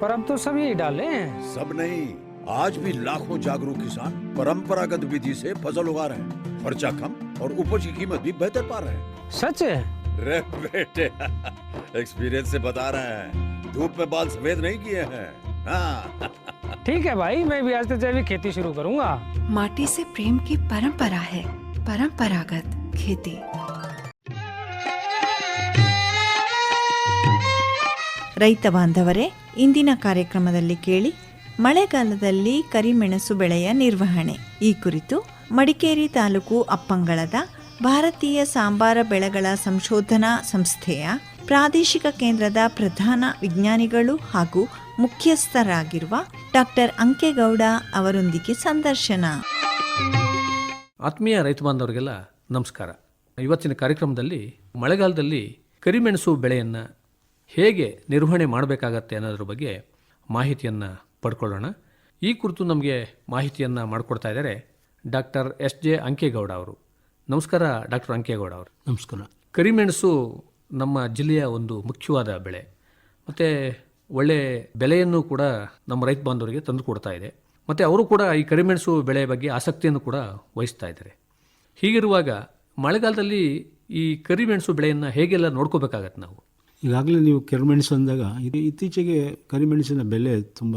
पर अब तो सब यही डाले हैं। सब नहीं आज भी लाखों जागरूक किसान परंपरागत विधि से फ़सल उगा रहे हैं। खर्चा कम और उपज की कीमत भी बेहतर पा रहे हैं। सच है? रे बेटे एक्सपीरियंस से बता रहे हैं। धूप में बाल सफ़ेद नहीं किए हैं। हाँ। ठीक है भाई मैं भी आज से जैविक खेती शुरू करूँगा। माटी से प्रेम की परंपरा है परंपरागत खेती। ರೈತ ಬಾಂಧವರೇ, ಇಂದಿನ ಕಾರ್ಯಕ್ರಮದಲ್ಲಿ ಕೇಳಿ ಮಳೆಗಾಲದಲ್ಲಿ ಕರಿಮೆಣಸು ಬೆಳೆಯ ನಿರ್ವಹಣೆ. ಈ ಕುರಿತು ಮಡಿಕೇರಿ ತಾಲೂಕು ಅಪ್ಪಂಗಳದ ಭಾರತೀಯ ಸಾಂಬಾರ ಬೆಳೆಗಳ ಸಂಶೋಧನಾ ಸಂಸ್ಥೆಯ ಪ್ರಾದೇಶಿಕ ಕೇಂದ್ರದ ಪ್ರಧಾನ ವಿಜ್ಞಾನಿಗಳು ಹಾಗೂ ಮುಖ್ಯಸ್ಥರಾಗಿರುವ ಡಾಕ್ಟರ್ ಅಂಕೆಗೌಡ ಅವರೊಂದಿಗೆ ಸಂದರ್ಶನ. ಆತ್ಮೀಯ ರೈತ ಬಾಂಧವರಿಗೆಲ್ಲ ನಮಸ್ಕಾರ. ಇವತ್ತಿನ ಕಾರ್ಯಕ್ರಮದಲ್ಲಿ ಮಳೆಗಾಲದಲ್ಲಿ ಕರಿಮೆಣಸು ಬೆಳೆಯನ್ನು ಹೇಗೆ ನಿರ್ವಹಣೆ ಮಾಡಬೇಕಾಗತ್ತೆ ಅನ್ನೋದ್ರ ಬಗ್ಗೆ ಮಾಹಿತಿಯನ್ನು ಪಡ್ಕೊಳ್ಳೋಣ. ಈ ಕುರಿತು ನಮಗೆ ಮಾಹಿತಿಯನ್ನು ಮಾಡಿಕೊಡ್ತಾ ಇದ್ದಾರೆ ಡಾಕ್ಟರ್ ಎಸ್ ಜೆ ಅಂಕೇಗೌಡ ಅವರು. ನಮಸ್ಕಾರ ಡಾಕ್ಟರ್ ಅಂಕೇಗೌಡ ಅವರು. ನಮಸ್ಕಾರ. ಕರಿಮೆಣಸು ನಮ್ಮ ಜಿಲ್ಲೆಯ ಒಂದು ಮುಖ್ಯವಾದ ಬೆಳೆ. ಮತ್ತು ಒಳ್ಳೆ ಬೆಲೆಯನ್ನು ಕೂಡ ನಮ್ಮ ರೈತ ಬಾಂಧವರಿಗೆ ತಂದು ಕೊಡ್ತಾ ಇದೆ. ಮತ್ತು ಅವರು ಕೂಡ ಈ ಕರಿಮೆಣಸು ಬೆಳೆ ಬಗ್ಗೆ ಆಸಕ್ತಿಯನ್ನು ಕೂಡ ವಹಿಸ್ತಾ ಇದ್ದಾರೆ. ಹೀಗಿರುವಾಗ ಮಳೆಗಾಲದಲ್ಲಿ ಈ ಕರಿಮೆಣಸು ಬೆಳೆಯನ್ನು ಹೇಗೆಲ್ಲ ನೋಡ್ಕೋಬೇಕಾಗತ್ತೆ ನಾವು? ಈಗಾಗಲೇ ನೀವು ಕೆರೆಮೆಣಸು ಅಂದಾಗ ಇದು ಇತ್ತೀಚೆಗೆ ಕರಿಮೆಣಸಿನ ಬೆಲೆ ತುಂಬ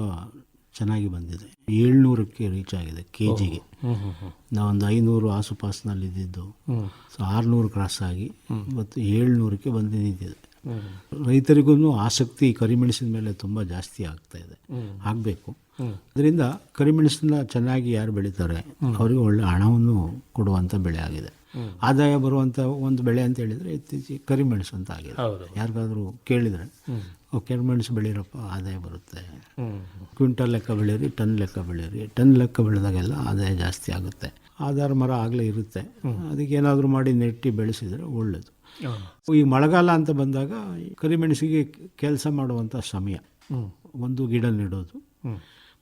ಚೆನ್ನಾಗಿ ಬಂದಿದೆ. ಏಳ್ನೂರಕ್ಕೆ ರೀಚ್ ಆಗಿದೆ ಕೆ ಜಿಗೆ ನಾವೊಂದು ಐನೂರು ಆಸುಪಾಸಿನಲ್ಲಿ ಇದ್ದಿದ್ದು ಸೊ ಆರುನೂರು ಕ್ರಾಸ್ ಆಗಿ ಇವತ್ತು ಏಳ್ನೂರಕ್ಕೆ ಬಂದು ನಿಂತಿದೆ. ರೈತರಿಗೂ ಆಸಕ್ತಿ ಕರಿಮೆಣಸಿನ ಮೇಲೆ ತುಂಬ ಜಾಸ್ತಿ ಆಗ್ತಾ ಇದೆ. ಆಗಬೇಕು. ಅದರಿಂದ ಕರಿಮೆಣಸನ್ನ ಚೆನ್ನಾಗಿ ಯಾರು ಬೆಳೀತಾರೆ ಅವರಿಗೆ ಒಳ್ಳೆ ಹಣವನ್ನು ಕೊಡುವಂಥ ಬೆಳೆ ಆಗಿದೆ. ಆದಾಯ ಬರುವಂಥ ಒಂದು ಬೆಳೆ ಅಂತ ಹೇಳಿದರೆ ಇತ್ತೀಚೆಗೆ ಕರಿಮೆಣಸು ಅಂತ ಆಗಿದೆ. ಯಾರಿಗಾದರೂ ಕೇಳಿದರೆ "ಓ, ಕರಿಮೆಣಸು ಬೆಳೀರಪ್ಪ ಆದಾಯ ಬರುತ್ತೆ. ಕ್ವಿಂಟಲ್ ಲೆಕ್ಕ ಬೆಳೀರಿ ಟನ್ ಲೆಕ್ಕ ಬೆಳೀರಿ ಟನ್ ಲೆಕ್ಕ ಬೆಳೆದಾಗೆಲ್ಲ ಆದಾಯ ಜಾಸ್ತಿ ಆಗುತ್ತೆ. ಆಧಾರ ಮರ ಆಗಲೇ ಇರುತ್ತೆ. ಅದಕ್ಕೆ ಏನಾದರೂ ಮಾಡಿ ನೆಟ್ಟಿ ಬೆಳೆಸಿದರೆ ಒಳ್ಳೆಯದು ಈ ಮಳೆಗಾಲ ಅಂತ ಬಂದಾಗ ಕರಿಮೆಣಸಿಗೆ ಕೆಲಸ ಮಾಡುವಂಥ ಸಮಯ. ಒಂದು ಗಿಡ ನೆಡೋದು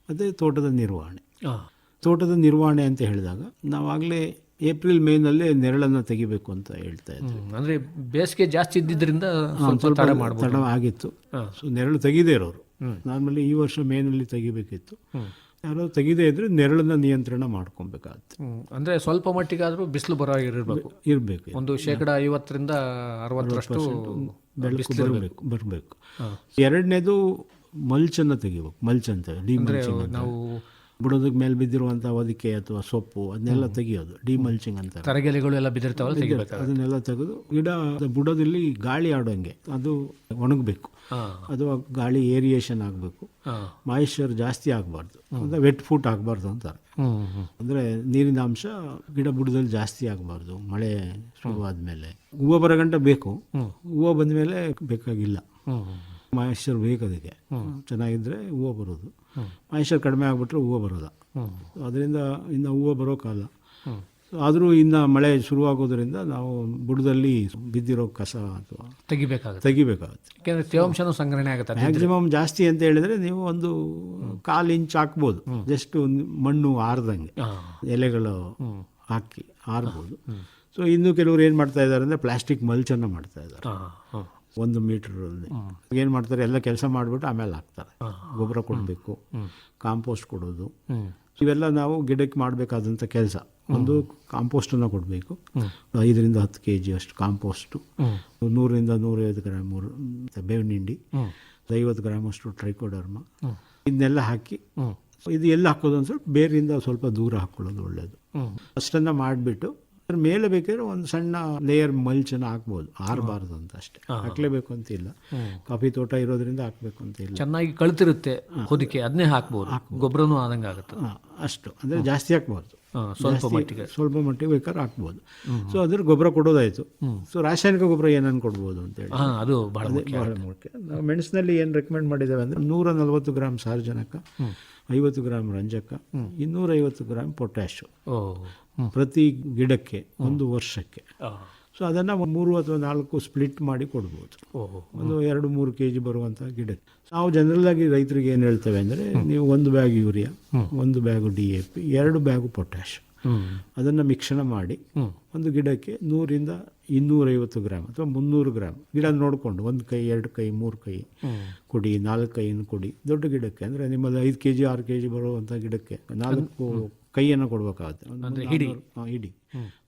ಮತ್ತು ತೋಟದ ನಿರ್ವಹಣೆ. ತೋಟದ ನಿರ್ವಹಣೆ ಅಂತ ಹೇಳಿದಾಗ ನಾವಾಗಲೇ ಏಪ್ರಿಲ್ ಮೇನಲ್ಲಿ ನೆರಳನ್ನು ತೆಗಿಬೇಕು ಅಂತ ಹೇಳ್ತಾ ಇದ್ವಿ ಅಂದರೆ ಬೇಸಿಗೆ ಜಾಸ್ತಿ ಇದ್ದಿದ್ದರಿಂದ ತಡ ಆಗಿತ್ತು. ಸೊ ನೆರಳು ತೆಗಿದೇ ಇರೋರು. ನಾರ್ಮಲಿ ಈ ವರ್ಷ ಮೇನಲ್ಲಿ ತೆಗಿಬೇಕಿತ್ತು. ಯಾರೋ ತೆಗಿದೇ ಇದ್ರೆ ನೆರಳನ್ನ ನಿಯಂತ್ರಣ ಮಾಡ್ಕೊಬೇಕಾಗುತ್ತೆ. ಅಂದ್ರೆ ಸ್ವಲ್ಪ ಮಟ್ಟಿಗಾದರೂ ಬಿಸಿಲು ಬರೋ ಇರಬೇಕು. ಇರಬೇಕು ಒಂದು ಶೇಕಡ ಐವತ್ತರಿಂದ ಅರವತ್ತರಷ್ಟು ಬೆಳಕು ಬರಬೇಕು. ಬರಬೇಕು ಎರಡನೇದು ಮಲ್ಚನ್ನ ತೆಗಿಬೇಕು. ಮಲ್ಚ್ ಅಂತ. ನಾವು ಬುಡದಕ್ಕೆ ಮೇಲೆ ಬಿದ್ದಿರುವಂಥ ಹೊದಿಕೆ ಅಥವಾ ಸೊಪ್ಪು ಅದನ್ನೆಲ್ಲ ತೆಗಿಯೋದು. ಡಿಮಲ್ಚಿಂಗ್ ಅಂತ ತರಗೆಲೆಗಳು ಎಲ್ಲ ಬಿದ್ದಿರ್ತಾವಲ್ಲ ಅದನ್ನೆಲ್ಲ ತೆಗೆದು ಗಿಡ ಬುಡದಲ್ಲಿ ಗಾಳಿ ಆಡೋಂಗೆ. ಅದು ಒಣಗಬೇಕು. ಅಥವಾ ಗಾಳಿ ಏರಿಯೇಷನ್ ಆಗಬೇಕು. ಮಾಯಿಶ್ಚರ್ ಜಾಸ್ತಿ ಆಗಬಾರ್ದು. ಅಂದರೆ ವೆಟ್ ಫುಟ್ ಆಗಬಾರ್ದು ಅಂತಾರೆ. ಅಂದರೆ ನೀರಿನ ಅಂಶ ಗಿಡ ಬುಡದಲ್ಲಿ ಜಾಸ್ತಿ ಆಗಬಾರ್ದು. ಮಳೆ ಶುರುವಾದ ಮೇಲೆ ಹೂವು ಬರೋ ಗಂಟ ಬೇಕು. ಹೂವು ಬಂದ ಮೇಲೆ ಬೇಕಾಗಿಲ್ಲ. ಮಾಯಿಶ್ಚರ್ ಬೇಕು ಅದಕ್ಕೆ. ಚೆನ್ನಾಗಿದ್ದರೆ ಹೂವು ಬರೋದು. ಮಾಯಿಶ್ಚರ್ ಕಡಿಮೆ ಆಗಿಬಿಟ್ರೆ ಹೂವು ಬರೋದ. ಅದರಿಂದ ಇನ್ನು ಹೂವು ಬರೋ ಕಾಲ. ಆದರೂ ಇನ್ನು ಮಳೆ ಶುರುವಾಗೋದ್ರಿಂದ ನಾವು ಬುಡದಲ್ಲಿ ಬಿದ್ದಿರೋ ಕಸ ಅಥವಾ ತೆಗಿಬೇಕಾಗುತ್ತೆ. ತೆಗಿಬೇಕಾಗುತ್ತೆ. ಯಾಕೆಂದರೆ ತೇವಾಂಶನೂ ಸಂಗ್ರಹಣೆ ಆಗುತ್ತೆ. ಮ್ಯಾಕ್ಸಿಮಮ್ ಜಾಸ್ತಿ ಅಂತ ಹೇಳಿದ್ರೆ ನೀವು ಒಂದು ಕಾಲು ಇಂಚ್ ಹಾಕ್ಬೋದು. ಜಸ್ಟ್ ಒಂದು ಮಣ್ಣು ಆರ್ದಂಗೆ. ಎಲೆಗಳು ಹಾಕಿ ಆರ್ಬೋದು. ಸೊ ಇನ್ನು ಕೆಲವರು ಏನು ಮಾಡ್ತಾ ಇದ್ದಾರೆ ಅಂದರೆ ಪ್ಲಾಸ್ಟಿಕ್ ಮಲ್ಚನ್ನು ಮಾಡ್ತಾ ಇದ್ದಾರೆ. ಒಂದು ಮೀಟರ್ ಏನು ಮಾಡ್ತಾರೆ ಎಲ್ಲ ಕೆಲಸ ಮಾಡಿಬಿಟ್ಟು ಆಮೇಲೆ ಹಾಕ್ತಾರೆ. ಗೊಬ್ಬರ ಕೊಡಬೇಕು ಕಾಂಪೋಸ್ಟ್ ಕೊಡೋದು. ಇವೆಲ್ಲ ನಾವು ಗಿಡಕ್ಕೆ ಮಾಡಬೇಕಾದಂಥ ಕೆಲಸ. ಒಂದು ಕಾಂಪೋಸ್ಟನ್ನು ಕೊಡಬೇಕು. ಐದರಿಂದ ಹತ್ತು ಕೆ ಜಿ ಅಷ್ಟು ಕಾಂಪೋಸ್ಟು. ನೂರರಿಂದ ನೂರೈವತ್ತು ಗ್ರಾಮ್ ಬೇವಿನ ಹಿಂಡಿ. ಐವತ್ತು ಗ್ರಾಮ್ ಅಷ್ಟು ಟ್ರೈಕೋಡರ್ಮ. ಇದನ್ನೆಲ್ಲ ಹಾಕಿ ಇದು ಎಲ್ಲಿ ಹಾಕೋದು ಅಂದ್ರೆ ಸ್ವಲ್ಪ ಬೇರಿಂದ ಸ್ವಲ್ಪ ದೂರ ಹಾಕ್ಕೊಳ್ಳೋದು ಒಳ್ಳೆಯದು ಅಷ್ಟನ್ನು ಮಾಡಿಬಿಟ್ಟು ಅದ್ರ ಮೇಲೆ ಬೇಕಾದ್ರೆ ಒಂದು ಸಣ್ಣ ಲೇಯರ್ ಮಲ್ಚನ್ನು ಹಾಕ್ಬೋದು. ಆರಬಾರ್ದು ಅಂತ ಅಷ್ಟೇ. ಹಾಕ್ಲೇಬೇಕು ಅಂತ ಇಲ್ಲ. ಕಾಫಿ ತೋಟ ಇರೋದ್ರಿಂದ ಹಾಕ್ಬೇಕು ಅಂತ ಇಲ್ಲ. ಚೆನ್ನಾಗಿ ಕಳ್ತಿರುತ್ತೆ ಹೊದಿಕೆ ಅದನ್ನೇ ಹಾಕ್ಬೋದು. ಗೊಬ್ಬರನೂ ಆದಂಗೆ ಆಗುತ್ತೆ. ಅಷ್ಟು. ಅಂದರೆ ಜಾಸ್ತಿ ಹಾಕ್ಬಾರ್ದು. ಸ್ವಲ್ಪ ಮಟ್ಟಿಗೆ. ಸ್ವಲ್ಪ ಮಟ್ಟಿಗೆ ಬೇಕಾದ್ರೆ ಹಾಕ್ಬೋದು. ಸೊ ಅದ್ರ ಗೊಬ್ಬರ ಕೊಡೋದಾಯ್ತು. ಸೊ ರಾಸಾಯನಿಕ ಗೊಬ್ಬರ ಏನನ್ನು ಕೊಡ್ಬೋದು ಅಂತ ಹೇಳಿ. ಅದು ಬಹಳ ಮುಖ್ಯ ನಾವು ಮೆಣಸಿನಲ್ಲಿ ಏನು ರೆಕಮೆಂಡ್ ಮಾಡಿದ್ದೇವೆ ಅಂದರೆ ನೂರ ನಲ್ವತ್ತು ಗ್ರಾಮ್ ಸಾರ್ವಜನಕ ಐವತ್ತು ಗ್ರಾಮ್ ರಂಜಕ ಇನ್ನೂರೈವತ್ತು ಗ್ರಾಮ್ ಪೊಟ್ಯಾಶು. ಪ್ರತಿ ಗಿಡಕ್ಕೆ ಒಂದು ವರ್ಷಕ್ಕೆ. ಸೊ ಅದನ್ನು ಮೂರು ಅಥವಾ ನಾಲ್ಕು ಸ್ಪ್ಲಿಟ್ ಮಾಡಿ ಕೊಡ್ಬೋದು. ಒಂದು ಎರಡು ಮೂರು ಕೆ ಜಿ ಬರುವಂಥ ಗಿಡಕ್ಕೆ. ನಾವು ಜನರಲ್ ಆಗಿ ರೈತರಿಗೆ ಏನು ಹೇಳ್ತೇವೆ ಅಂದರೆ ನೀವು ಒಂದು ಬ್ಯಾಗ್ ಯೂರಿಯಾ ಒಂದು ಬ್ಯಾಗು ಡಿ ಎ ಪಿ ಎರಡು ಬ್ಯಾಗು ಪೊಟ್ಯಾಶ್ ಅದನ್ನು ಮಿಶ್ರಣ ಮಾಡಿ ಒಂದು ಗಿಡಕ್ಕೆ ನೂರಿಂದ ಇನ್ನೂರೈವತ್ತು ಗ್ರಾಮ್ ಅಥವಾ ಮುನ್ನೂರು ಗ್ರಾಮ್ ಗಿಡ ನೋಡಿಕೊಂಡು ಒಂದು ಕೈ ಎರಡು ಕೈ ಮೂರು ಕೈ ಕೊಡಿ ನಾಲ್ಕು ಕೈಯನ್ನು ಕೊಡಿ. ದೊಡ್ಡ ಗಿಡಕ್ಕೆ ಅಂದರೆ ನಿಮ್ಮಲ್ಲಿ ಐದು ಕೆ ಜಿ ಆರು ಕೆ ಜಿ ಬರುವಂಥ ಗಿಡಕ್ಕೆ ನಾಲ್ಕು ಕೈಯನ್ನು ಕೊಡಬೇಕಾಗುತ್ತೆ. ಹಿಡಿ. ಹಿಡಿ.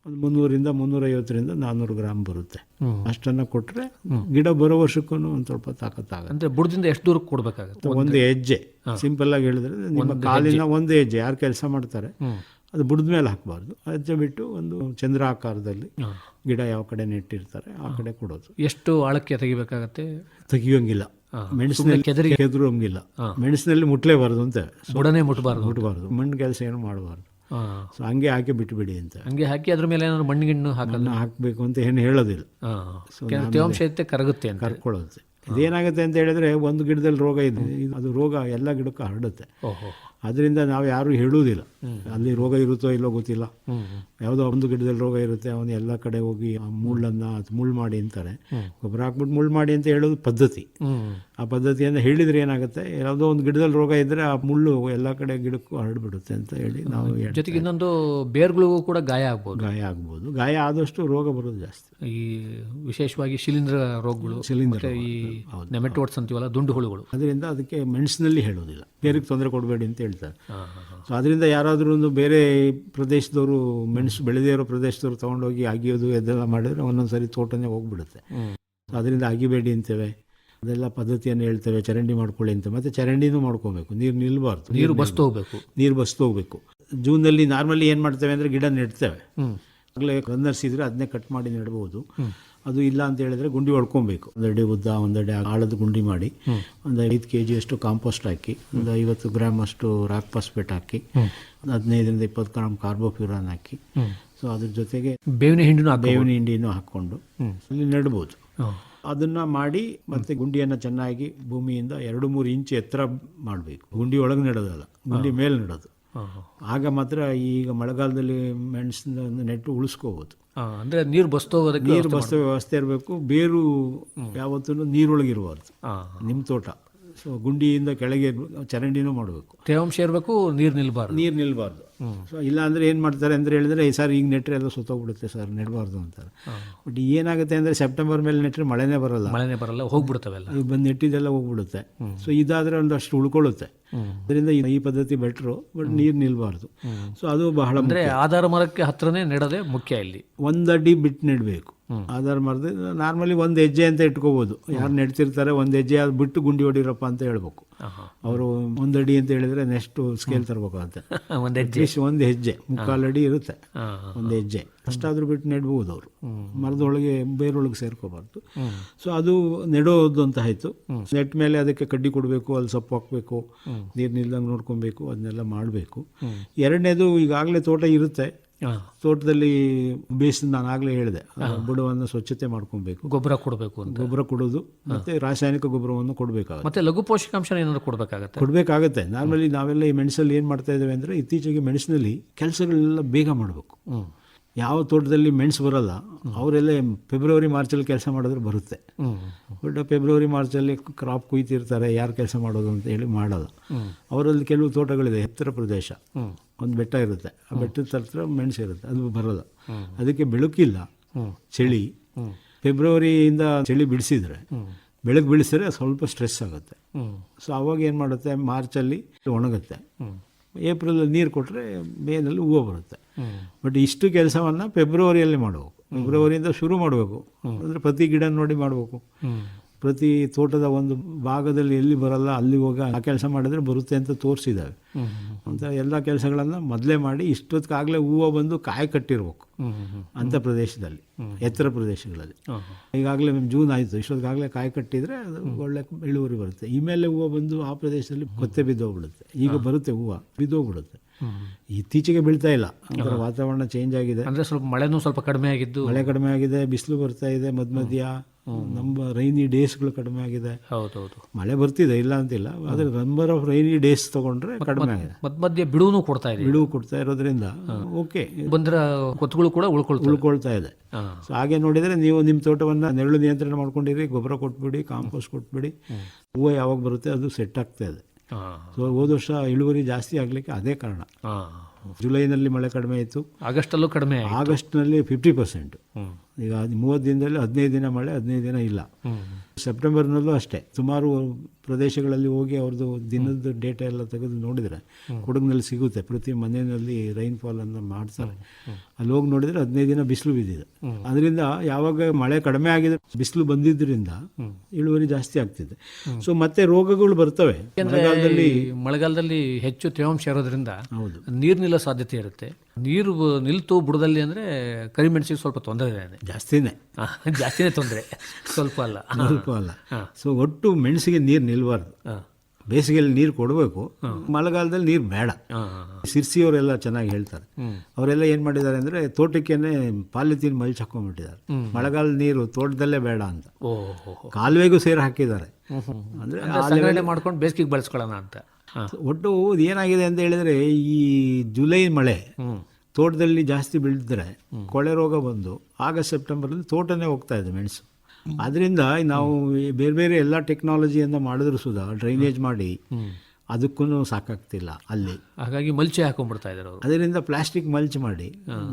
ಒಂದು ಮುನ್ನೂರಿಂದ ಮುನ್ನೂರೈವತ್ತರಿಂದ ನಾನ್ನೂರು ಗ್ರಾಮ್ ಬರುತ್ತೆ. ಅಷ್ಟನ್ನು ಕೊಟ್ಟರೆ ಗಿಡ ಬರೋ ವರ್ಷಕ್ಕೂ ಒಂದು ಸ್ವಲ್ಪ ತಾಕತ್ತಾಗುತ್ತೆ. ಅಂದ್ರೆ ಬುಡದಿಂದ ಎಷ್ಟು ದೂರಕ್ಕೆ ಕೊಡಬೇಕಾಗುತ್ತೆ? ಒಂದು ಹೆಜ್ಜೆ. ಸಿಂಪಲ್ ಆಗಿ ಹೇಳಿದ್ರೆ ನಿಮ್ಮ ಕಾಲಿನ ಒಂದು ಹೆಜ್ಜೆ. ಯಾರು ಕೆಲಸ ಮಾಡ್ತಾರೆ ಅದು ಬುಡದ ಮೇಲೆ ಹಾಕಬಾರ್ದು. ಹೆಜ್ಜೆ ಬಿಟ್ಟು ಒಂದು ಚಂದ್ರ ಆಕಾರದಲ್ಲಿ ಗಿಡ ಯಾವ ಕಡೆ ನೆಟ್ಟಿರ್ತಾರೆ ಆ ಕಡೆ ಕೊಡೋದು. ಎಷ್ಟು ಆಳಕ್ಕೆ ತೆಗಿಬೇಕಾಗತ್ತೆ? ತೆಗಿಯೋಂಗಿಲ್ಲ. ಮೆಣಸಿನಲ್ಲಿ ಕೆದರಿ ಹಂಗಿಲ್ಲ. ಮೆಣಸಿನಲ್ಲಿ ಮುಟ್ಲೇಬಾರ್ದು ಅಂತ. ಸೊಡನೆ ಮುಟ್ಬಾರ್ದು ಮುಟ್ಬಾರ್ದು. ಮಣ್ಣು ಕೆಲಸ ಏನು ಮಾಡಬಾರ್ದು. ಸೊ ಹಂಗೆ ಹಾಕಿ ಬಿಟ್ಬಿಡಿ ಅಂತ. ಹಂಗೆ ಹಾಕಿ ಅದ್ರ ಮೇಲೆ ಏನಾದ್ರು ಮಣ್ಣು ಗಿಣ್ಣು ಹಾಕಲ್ಲ ಹಾಕಬೇಕು ಅಂತ ಏನು ಹೇಳೋದಿಲ್ಲ. ತೇವಾಂಶ ಇತ್ತೆ ಕರಗುತ್ತೆ ಅಂತ. ಕರ್ಕೊಳ್ಳುತ್ತೆ. ಇದೇನಾಗುತ್ತೆ ಅಂತ ಹೇಳಿದ್ರೆ ಒಂದು ಗಿಡದಲ್ಲಿ ರೋಗ ಇದೆ ಅದು ರೋಗ ಎಲ್ಲ ಗಿಡಕ್ಕೂ ಹರಡುತ್ತೆ. ಅದರಿಂದ ನಾವು ಯಾರು ಹೇಳುವುದಿಲ್ಲ. ಅಲ್ಲಿ ರೋಗ ಇರುತ್ತೋ ಇಲ್ಲೋ ಗೊತ್ತಿಲ್ಲ. ಯಾವುದೋ ಒಂದು ಗಿಡದಲ್ಲಿ ರೋಗ ಇರುತ್ತೆ ಅವನು ಎಲ್ಲ ಕಡೆ ಹೋಗಿ ಆ ಮುಳ್ಳನ್ನು ಅದು ಮುಳ್ಳು ಮಾಡಿ ಅಂತಾರೆ. ಗೊಬ್ಬರ ಹಾಕ್ಬಿಟ್ಟು ಮುಳ್ಳು ಮಾಡಿ ಅಂತ ಹೇಳೋದು ಪದ್ಧತಿ. ಆ ಪದ್ಧತಿಯನ್ನು ಹೇಳಿದ್ರೆ ಏನಾಗುತ್ತೆ ಯಾವುದೋ ಒಂದು ಗಿಡದಲ್ಲಿ ರೋಗ ಇದ್ದರೆ ಆ ಮುಳ್ಳು ಎಲ್ಲ ಕಡೆ ಗಿಡಕ್ಕೂ ಹರಡ್ಬಿಡುತ್ತೆ ಅಂತ ಹೇಳಿ ನಾವು. ಜೊತೆಗೆ ಇನ್ನೊಂದು ಬೇರ್ಗಳಿಗೂ ಕೂಡ ಗಾಯ ಆಗ್ಬೋದು. ಗಾಯ ಆಗ್ಬೋದು. ಗಾಯ ಆದಷ್ಟು ರೋಗ ಬರೋದು ಜಾಸ್ತಿ. ಈ ವಿಶೇಷವಾಗಿ ಶಿಲೀಂಧ್ರ ರೋಗಗಳು ಶಿಲೀಂಧ್ರ ಈ ನೆಮೆಟೋಡ್ಸ್ ಅಂತೀವಲ್ಲ ದುಂಡು ಹುಳುಗಳು ಅದರಿಂದ ಅದಕ್ಕೆ ಮೆಣಸಿನಲ್ಲಿ ಹೇಳೋದಿಲ್ಲ. ಬೇರೆಗೆ ತೊಂದರೆ ಕೊಡಬೇಡಿ ಅಂತ ಹೇಳ್ತಾರೆ. ಸೊ ಅದರಿಂದ ಯಾರಾದರೂ ಒಂದು ಬೇರೆ ಪ್ರದೇಶದವರು ಮೆಣಸು ಬೆಳೆದೇ ಇರೋ ಪ್ರದೇಶದವರು ತೊಗೊಂಡೋಗಿ ಅಗಿಯೋದು ಇದೆಲ್ಲ ಮಾಡಿದ್ರೆ ಒಂದೊಂದು ಸರಿ ತೋಟನೇ ಹೋಗ್ಬಿಡುತ್ತೆ. ಅದರಿಂದ ಅಗಿಬೇಡಿ ಅಂತೇವೆ. ಅದೆಲ್ಲ ಪದ್ಧತಿಯನ್ನು ಹೇಳ್ತೇವೆ ಚರಂಡಿ ಮಾಡ್ಕೊಳ್ಳಿ ಅಂತ. ಮತ್ತೆ ಚರಂಡಿನೂ ಮಾಡ್ಕೋಬೇಕು. ನೀರು ನಿಲ್ಬಾರ್ದು. ನೀರು ಬಸ್ತು ಹೋಗ್ಬೇಕು. ನೀರು ಬಸ್ತು ಹೋಗ್ಬೇಕು. ಜೂನಲ್ಲಿ ನಾರ್ಮಲಿ ಏನು ಮಾಡ್ತೇವೆ ಅಂದರೆ ಗಿಡ ನೆಡ್ತೇವೆ. ಆಗಲೇ ಕನ್ನರಿಸಿದ್ರೆ ಅದನ್ನೇ ಕಟ್ ಮಾಡಿ ನೆಡ್ಬೋದು. ಅದು ಇಲ್ಲ ಅಂತ ಹೇಳಿದ್ರೆ ಗುಂಡಿ ಹೊಡ್ಕೊಬೇಕು ಒಂದೆಡೆ ಉದ್ದ ಒಂದೆಡೆ ಆಳದ ಗುಂಡಿ ಮಾಡಿ. ಒಂದು ಐದು ಕೆ ಜಿಯಷ್ಟು ಕಾಂಪೋಸ್ಟ್ ಹಾಕಿ ಒಂದು ಐವತ್ತು ಗ್ರಾಮ್ ಅಷ್ಟು ರಾಕ್ ಫಾಸ್ಫೇಟ್ ಹಾಕಿ ಒಂದು ಹದಿನೈದರಿಂದ ಇಪ್ಪತ್ತು ಗ್ರಾಮ್ ಕಾರ್ಬೋಫ್ಯೂರಾನ್ ಹಾಕಿ. ಸೊ ಅದ್ರ ಜೊತೆಗೆ ಬೇವಿನ ಹಿಂಡಿನ ಬೇವಿನ ಹಿಂಡಿನ ಹಾಕೊಂಡು ಅಲ್ಲಿ ನೆಡ್ಬೋದು. ಅದನ್ನ ಮಾಡಿ ಮತ್ತೆ ಗುಂಡಿಯನ್ನ ಚೆನ್ನಾಗಿ ಭೂಮಿಯಿಂದ ಎರಡು ಮೂರು ಇಂಚು ಎತ್ತರ ಮಾಡಬೇಕು. ಗುಂಡಿ ಒಳಗೆ ನೆಡೋದಲ್ಲ. ಗುಂಡಿ ಮೇಲೆ ನೆಡೋದು. ಆಗ ಮಾತ್ರ ಈಗ ಮಳೆಗಾಲದಲ್ಲಿ ಮೆಣಸಿನ ನೆಟ್ಟು ಉಳಿಸ್ಕೋಬೋದು. ಅಂದರೆ ನೀರು ಬಸ್ತೋ ಹೋಗೋದಕ್ಕೆ ನೀರು ಬಸ್ತ ವ್ಯವಸ್ಥೆ ಇರಬೇಕು ಬೇರು ಯಾವತ್ತೂ ನೀರೊಳಗಿರಬಾರ್ದು. ನಿಮ್ಮ ತೋಟ. ಸೊ ಗುಂಡಿಯಿಂದ ಕೆಳಗೆ ಚರಂಡಿನೂ ಮಾಡಬೇಕು. ತೇವಾಂಶ ಇರಬೇಕು ನೀರು ನಿಲ್ಬಾರ್ದು. ನೀರು ನಿಲ್ಬಾರ್ದು. ಸೊ ಇಲ್ಲ ಅಂದರೆ ಏನು ಮಾಡ್ತಾರೆ ಅಂದರೆ ಹೇಳಿದ್ರೆ ಸರ್ ಈಗ ನೆಟ್ಟರೆ ಎಲ್ಲ ಸುತ್ತೋಗ್ಬಿಡುತ್ತೆ ಸರ್ ನೆಡಬಾರ್ದು ಅಂತಾರೆ. ಬಟ್ ಏನಾಗುತ್ತೆ ಅಂದರೆ ಸೆಪ್ಟೆಂಬರ್ ಮೇಲೆ ನೆಟ್ಟರೆ ಮಳೆನೇ ಬರಲ್ಲ. ಮಳೆನೇ ಬರಲ್ಲ ಹೋಗ್ಬಿಡ್ತವೆಲ್ಲ ಈಗ ಬಂದು ನೆಟ್ಟಿದ್ದೆಲ್ಲ ಹೋಗ್ಬಿಡುತ್ತೆ. ಸೊ ಇದಾದರೆ ಒಂದಷ್ಟು ಉಳ್ಕೊಳ್ಳುತ್ತೆ. ಅದರಿಂದ ಈ- ಪದ್ಧತಿ ಬೆಟ್ರು ಬಟ್ ನೀರು ನಿಲ್ಬಾರ್ದು. ಸೊ ಅದು ಬಹಳ ಅಂದ್ರೆ ಆಧಾರ ಮರಕ್ಕೆ ಹತ್ರನೇ ನೆಡೋದೇ ಮುಖ್ಯ ಇಲ್ಲಿ. ಒಂದು ಅಡ್ಡಿ ಬಿಟ್ಟು ನೆಡಬೇಕು. ಆಧಾರ ಮರದ ನಾರ್ಮಲಿ ಒಂದು ಹೆಜ್ಜೆ ಅಂತ ಇಟ್ಕೋಬೋದು. ಯಾರು ನೆಡ್ತಿರ್ತಾರೆ ಒಂದು ಹೆಜ್ಜೆ ಅದು ಬಿಟ್ಟು ಗುಂಡಿ ಹೊಡಿರಪ್ಪ ಅಂತ ಹೇಳ್ಬೇಕು. ಅವರು ಒಂದಡಿ ಅಂತ ಹೇಳಿದ್ರೆ ನೆಕ್ಸ್ಟ್ ಸ್ಕೇಲ್ ತರಬೇಕು ಅಂತ ಒಂದು ಹೆಜ್ಜೆ. ಅಟ್ಲೀಸ್ಟ್ ಒಂದು ಹೆಜ್ಜೆ ಮುಕ್ಕಾಲು ಅಡಿ ಇರುತ್ತೆ. ಒಂದು ಹೆಜ್ಜೆ. ಅಷ್ಟಾದ್ರೂ ಬಿಟ್ಟು ನೆಡ್ಬೋದು ಅವರು. ಮರದೊಳಗೆ ಬೇರೊಳಗೆ ಸೇರ್ಕೋಬಾರ್ದು. ಸೊ ಅದು ನೆಡೋದು ಅಂತ ಆಯಿತು. ನೆಟ್ ಮೇಲೆ ಅದಕ್ಕೆ ಕಡ್ಡಿ ಕೊಡಬೇಕು ಅಲ್ಲಿ ಸೊಪ್ಪು ಹಾಕಬೇಕು ನೀರು ನಿಲ್ದಂಗೆ ನೋಡ್ಕೊಬೇಕು ಅದನ್ನೆಲ್ಲ ಮಾಡಬೇಕು. ಎರಡನೇದು ಈಗಾಗಲೇ ತೋಟ ಇರುತ್ತೆ. ತೋಟದಲ್ಲಿ ಬೇಸಿನ ನಾನು ಆಗಲೇ ಹೇಳಿದೆ. ಬುಡವನ್ನು ಸ್ವಚ್ಛತೆ ಮಾಡ್ಕೊಬೇಕು. ಗೊಬ್ಬರ ಕೊಡಬೇಕು ಅಂತ. ಗೊಬ್ಬರ ಕೊಡೋದು ಮತ್ತೆ ರಾಸಾಯನಿಕ ಗೊಬ್ಬರವನ್ನು ಕೊಡಬೇಕಾಗುತ್ತೆ. ಮತ್ತೆ ಲಘು ಪೋಷಕಾಂಶ ಏನಾದ್ರು ಕೊಡಬೇಕಾಗುತ್ತೆ? ಕೊಡಬೇಕಾಗತ್ತೆ. ನಾರ್ಮಲಿ ನಾವೆಲ್ಲ ಈ ಮೆಣಸಲ್ಲಿ ಏನು ಮಾಡ್ತಾ ಇದ್ದೇವೆ ಅಂದರೆ ಇತ್ತೀಚೆಗೆ ಮೆಣಸಿನಲ್ಲಿ ಕೆಲಸಗಳೆಲ್ಲ ಬೇಗ ಮಾಡಬೇಕು. ಯಾವ ತೋಟದಲ್ಲಿ ಮೆಣಸು ಬರಲ್ಲ ಅವರೆಲ್ಲ ಫೆಬ್ರವರಿ ಮಾರ್ಚಲ್ಲಿ ಕೆಲಸ ಮಾಡಿದ್ರೆ ಬರುತ್ತೆ. ಬಟ್ ಫೆಬ್ರವರಿ ಮಾರ್ಚಲ್ಲಿ ಕ್ರಾಪ್ ಕುಯ್ತಿರ್ತಾರೆ ಯಾರು ಕೆಲಸ ಮಾಡೋದು ಅಂತ ಹೇಳಿ ಮಾಡೋದು ಅವರಲ್ಲಿ ಕೆಲವು ತೋಟಗಳಿದೆ ಎತ್ತರ ಪ್ರದೇಶ. ಒಂದು ಬೆಟ್ಟ ಇರುತ್ತೆ ಆ ಬೆಟ್ಟದ ಹತ್ರ ಮೆಣಸು ಇರುತ್ತೆ ಅದು ಬರಲ್ಲ. ಅದಕ್ಕೆ ಬೆಳಕಿಲ್ಲ ಚಳಿ. ಫೆಬ್ರವರಿಯಿಂದ ಚಳಿ ಬಿಡಿಸಿದ್ರೆ ಬೆಳಗ್ಗೆ ಬಿಡಿಸಿದ್ರೆ ಸ್ವಲ್ಪ ಸ್ಟ್ರೆಸ್ ಆಗುತ್ತೆ. ಸೊ ಅವಾಗ ಏನು ಮಾಡುತ್ತೆ ಮಾರ್ಚಲ್ಲಿ ಒಣಗುತ್ತೆ. ಏಪ್ರಿಲಲ್ಲಿ ನೀರು ಕೊಟ್ಟರೆ ಮೇನಲ್ಲಿ ಹೂವು ಬರುತ್ತೆ. ಬಟ್ ಇಷ್ಟು ಕೆಲಸವನ್ನು ಫೆಬ್ರವರಿಯಲ್ಲಿ ಮಾಡಬೇಕು. ಫೆಬ್ರವರಿಯಿಂದ ಶುರು ಮಾಡಬೇಕು. ಅಂದರೆ ಪ್ರತಿ ಗಿಡ ನೋಡಿ ಮಾಡಬೇಕು. ಪ್ರತಿ ತೋಟದ ಒಂದು ಭಾಗದಲ್ಲಿ ಎಲ್ಲಿ ಬರಲ್ಲ ಅಲ್ಲಿ ಹೋಗಿ ಆ ಕೆಲಸ ಮಾಡಿದ್ರೆ ಬರುತ್ತೆ ಅಂತ ತೋರಿಸಿದ್ದಾವೆ ಅಂತ ಎಲ್ಲ ಕೆಲಸಗಳನ್ನು ಮೊದಲೇ ಮಾಡಿ ಇಷ್ಟೊತ್ತಿಗಾಗಲೇ ಹೂವು ಬಂದು ಕಾಯಿ ಕಟ್ಟಿರ್ಬೇಕು ಅಂಥ ಪ್ರದೇಶದಲ್ಲಿ ಎತ್ತರ ಪ್ರದೇಶಗಳಲ್ಲಿ. ಈಗಾಗಲೇ ಜೂನ್ ಆಯಿತು ಇಷ್ಟೊತ್ತಿಗಾಗಲೇ ಕಾಯಿ ಕಟ್ಟಿದರೆ ಅದು ಒಳ್ಳೆ ಇಳುವರಿ ಬರುತ್ತೆ. ಈ ಮೇಲೆ ಹೂವು ಬಂದು ಆ ಪ್ರದೇಶದಲ್ಲಿ ಕೊತ್ತೆ ಬಿದ್ದೋಗ್ಬಿಡುತ್ತೆ. ಈಗ ಬರುತ್ತೆ ಹೂವು ಬಿದ್ದೋಗ್ಬಿಡುತ್ತೆ. ಇತ್ತೀಚೆಗೆ ಬೀಳ್ತಾ ಇಲ್ಲ. ಅಂದ್ರೆ ವಾತಾವರಣ ಚೇಂಜ್ ಆಗಿದೆ. ಅಂದರೆ ಸ್ವಲ್ಪ ಮಳೆನೂ ಸ್ವಲ್ಪ ಕಡಿಮೆ ಆಗಿದ್ದು. ಮಳೆ ಕಡಿಮೆ ಆಗಿದೆ ಬಿಸಿಲು ಬರ್ತಾ ಇದೆ ಮಧ್ಯ ಮಧ್ಯ. ನಮ್ಮ ರೈನಿ ಡೇಸ್ಗಳು ಕಡಿಮೆ ಆಗಿದೆ. ಹೌದೌದು. ಮಳೆ ಬರ್ತಿದೆ ಇಲ್ಲ ಅಂತಿಲ್ಲ. ಆದರೆ ನಂಬರ್ ಆಫ್ ರೈನಿ ಡೇಸ್ ತಗೊಂಡ್ರೆ ಕಡಿಮೆ ಆಗಿದೆ. ಮಧ್ಯ ಮಧ್ಯೆ ಬಿಡುವು ಕೊಡ್ತಾ ಇದೆ. ಬಿಡುವು ಕೊಡ್ತಾ ಇರೋದ್ರಿಂದ ಓಕೆ. ಬಂದ್ರ ಕೊತ್ತುಗಳು ಕೂಡ ಉಳ್ಕೊಳ್ತಾ ಉಳ್ಕೊಳ್ತಾ ಇದೆ. ಸೊ ಹಾಗೆ ನೋಡಿದರೆ ನೀವು ನಿಮ್ಮ ತೋಟವನ್ನು ನೆರಳು ನಿಯಂತ್ರಣ ಮಾಡ್ಕೊಂಡಿರಿ ಗೊಬ್ಬರ ಕೊಟ್ಬಿಡಿ ಕಾಂಪೋಸ್ಟ್ ಕೊಟ್ಬಿಡಿ. ಹೂವು ಯಾವಾಗ ಬರುತ್ತೆ ಅದು ಸೆಟ್ ಆಗ್ತಾ ಇದೆ. ಸೊ ಹೋದ ವರ್ಷ ಇಳುವರಿ ಜಾಸ್ತಿ ಆಗಲಿಕ್ಕೆ ಅದೇ ಕಾರಣ. ಜುಲೈನಲ್ಲಿ ಮಳೆ ಕಡಿಮೆ ಇತ್ತು ಆಗಸ್ಟಲ್ಲೂ ಕಡಿಮೆ ಆಗಸ್ಟ್ ಆಗಸ್ಟ್ನಲ್ಲಿ ಫಿಫ್ಟಿ ಪರ್ಸೆಂಟ್. ಈಗ ಮೂವತ್ತು ದಿನದಲ್ಲಿ ಹದಿನೈದು ದಿನ ಮಳೆ ಹದಿನೈದು ದಿನ ಇಲ್ಲ. ಸೆಪ್ಟೆಂಬರ್ನಲ್ಲೂ ಅಷ್ಟೇ. ಸುಮಾರು ಪ್ರದೇಶಗಳಲ್ಲಿ ಹೋಗಿ ಅವ್ರದ್ದು ದಿನದ ಡೇಟಾ ಎಲ್ಲ ತೆಗೆದು ನೋಡಿದರೆ ಕೊಡಗಿನಲ್ಲಿ ಸಿಗುತ್ತೆ. ಪ್ರತಿ ಮನೆಯಲ್ಲಿ ರೈನ್ಫಾಲ್ ಅನ್ನು ಮಾಡ್ತಾರೆ. ಅಲ್ಲಿ ಹೋಗಿ ನೋಡಿದರೆ ಹದಿನೈದು ದಿನ ಬಿಸಿಲು ಬಿದ್ದಿದೆ. ಅದರಿಂದ ಯಾವಾಗ ಮಳೆ ಕಡಿಮೆ ಆಗಿದೆ ಬಿಸಿಲು ಬಂದಿದ್ದರಿಂದ ಇಳುವರಿ ಜಾಸ್ತಿ ಆಗ್ತಿದೆ. ಸೊ ಮತ್ತೆ ರೋಗಗಳು ಬರ್ತವೆ. ಮಳೆಗಾಲದಲ್ಲಿ ಮಳೆಗಾಲದಲ್ಲಿ ಹೆಚ್ಚು ತೇವಾಂಶ ಇರೋದ್ರಿಂದ ಹೌದು. ನೀರು ನಿಲ್ಲೋ ಸಾಧ್ಯತೆ ಇರುತ್ತೆ. ನೀರು ನಿಲ್ತು ಬುಡದಲ್ಲಿ ಅಂದರೆ ಕರಿಮೆಣಸಿಗೆ ಸ್ವಲ್ಪ ತೊಂದರೆ ಇದೆ ಜಾಸ್ತಿನೇ. ಜಾಸ್ತಿನೇ ತೊಂದರೆ. ಸ್ವಲ್ಪ ಅಲ್ಲ. ಸ್ವಲ್ಪ ಅಲ್ಲ. ಸೊ ಒಟ್ಟು ಮೆಣಸಿಗೆ ನೀರು ನಿಲ್ಬಾರ್ದು. ಬೇಸಿಗೆಯಲ್ಲಿ ನೀರು ಕೊಡಬೇಕು. ಮಳೆಗಾಲದಲ್ಲಿ ನೀರು ಬೇಡ. ಸಿರ್ಸಿಯವರೆಲ್ಲ ಚೆನ್ನಾಗಿ ಹೇಳ್ತಾರೆ. ಅವರೆಲ್ಲ ಏನು ಮಾಡಿದ್ದಾರೆ ಅಂದರೆ ತೋಟಕ್ಕೇನೆ ಪಾಲಿಥೀನ್ ಮಲ್ಚ್ ಹಾಕೊಂಡ್ಬಿಟ್ಟಿದ್ದಾರೆ ಮಳೆಗಾಲದ ನೀರು ತೋಟದಲ್ಲೇ ಬೇಡ ಅಂತ. ಕಾಲುವೆಗೂ ಸೇರಿ ಹಾಕಿದ್ದಾರೆ. ಅಂದರೆ ಮಾಡ್ಕೊಂಡು ಬೇಸಿಗೆಗೆ ಬಳಸ್ಕೊಳ್ಳೋಣ ಅಂತ. ಒಟ್ಟು ಏನಾಗಿದೆ ಅಂತ ಹೇಳಿದ್ರೆ ಈ ಜುಲೈ ಮಳೆ ತೋಟದಲ್ಲಿ ಜಾಸ್ತಿ ಬೀಳಿದ್ರೆ ಕೊಳೆ ರೋಗ ಬಂದು ಆಗಸ್ಟ್ ಸೆಪ್ಟೆಂಬರಲ್ಲಿ ತೋಟನೇ ಹೋಗ್ತಾ ಇದೆ ಮೆಣಸು. ಅದರಿಂದ ನಾವು ಬೇರೆ ಬೇರೆ ಎಲ್ಲ ಟೆಕ್ನಾಲಜಿಯಿಂದ ಮಾಡಿದ್ರು ಸುಧಾ ಡ್ರೈನೇಜ್ ಮಾಡಿ ಅದಕ್ಕೂ ಸಾಕಾಗ್ತಿಲ್ಲ ಅಲ್ಲಿ. ಹಾಗಾಗಿ ಮಲ್ಚೆ ಹಾಕೊಂಡ್ಬಿಡ್ತಾ ಇದ್ದಾರೆ ಅದರಿಂದ ಪ್ಲಾಸ್ಟಿಕ್ ಮಲ್ಚ್ ಮಾಡಿ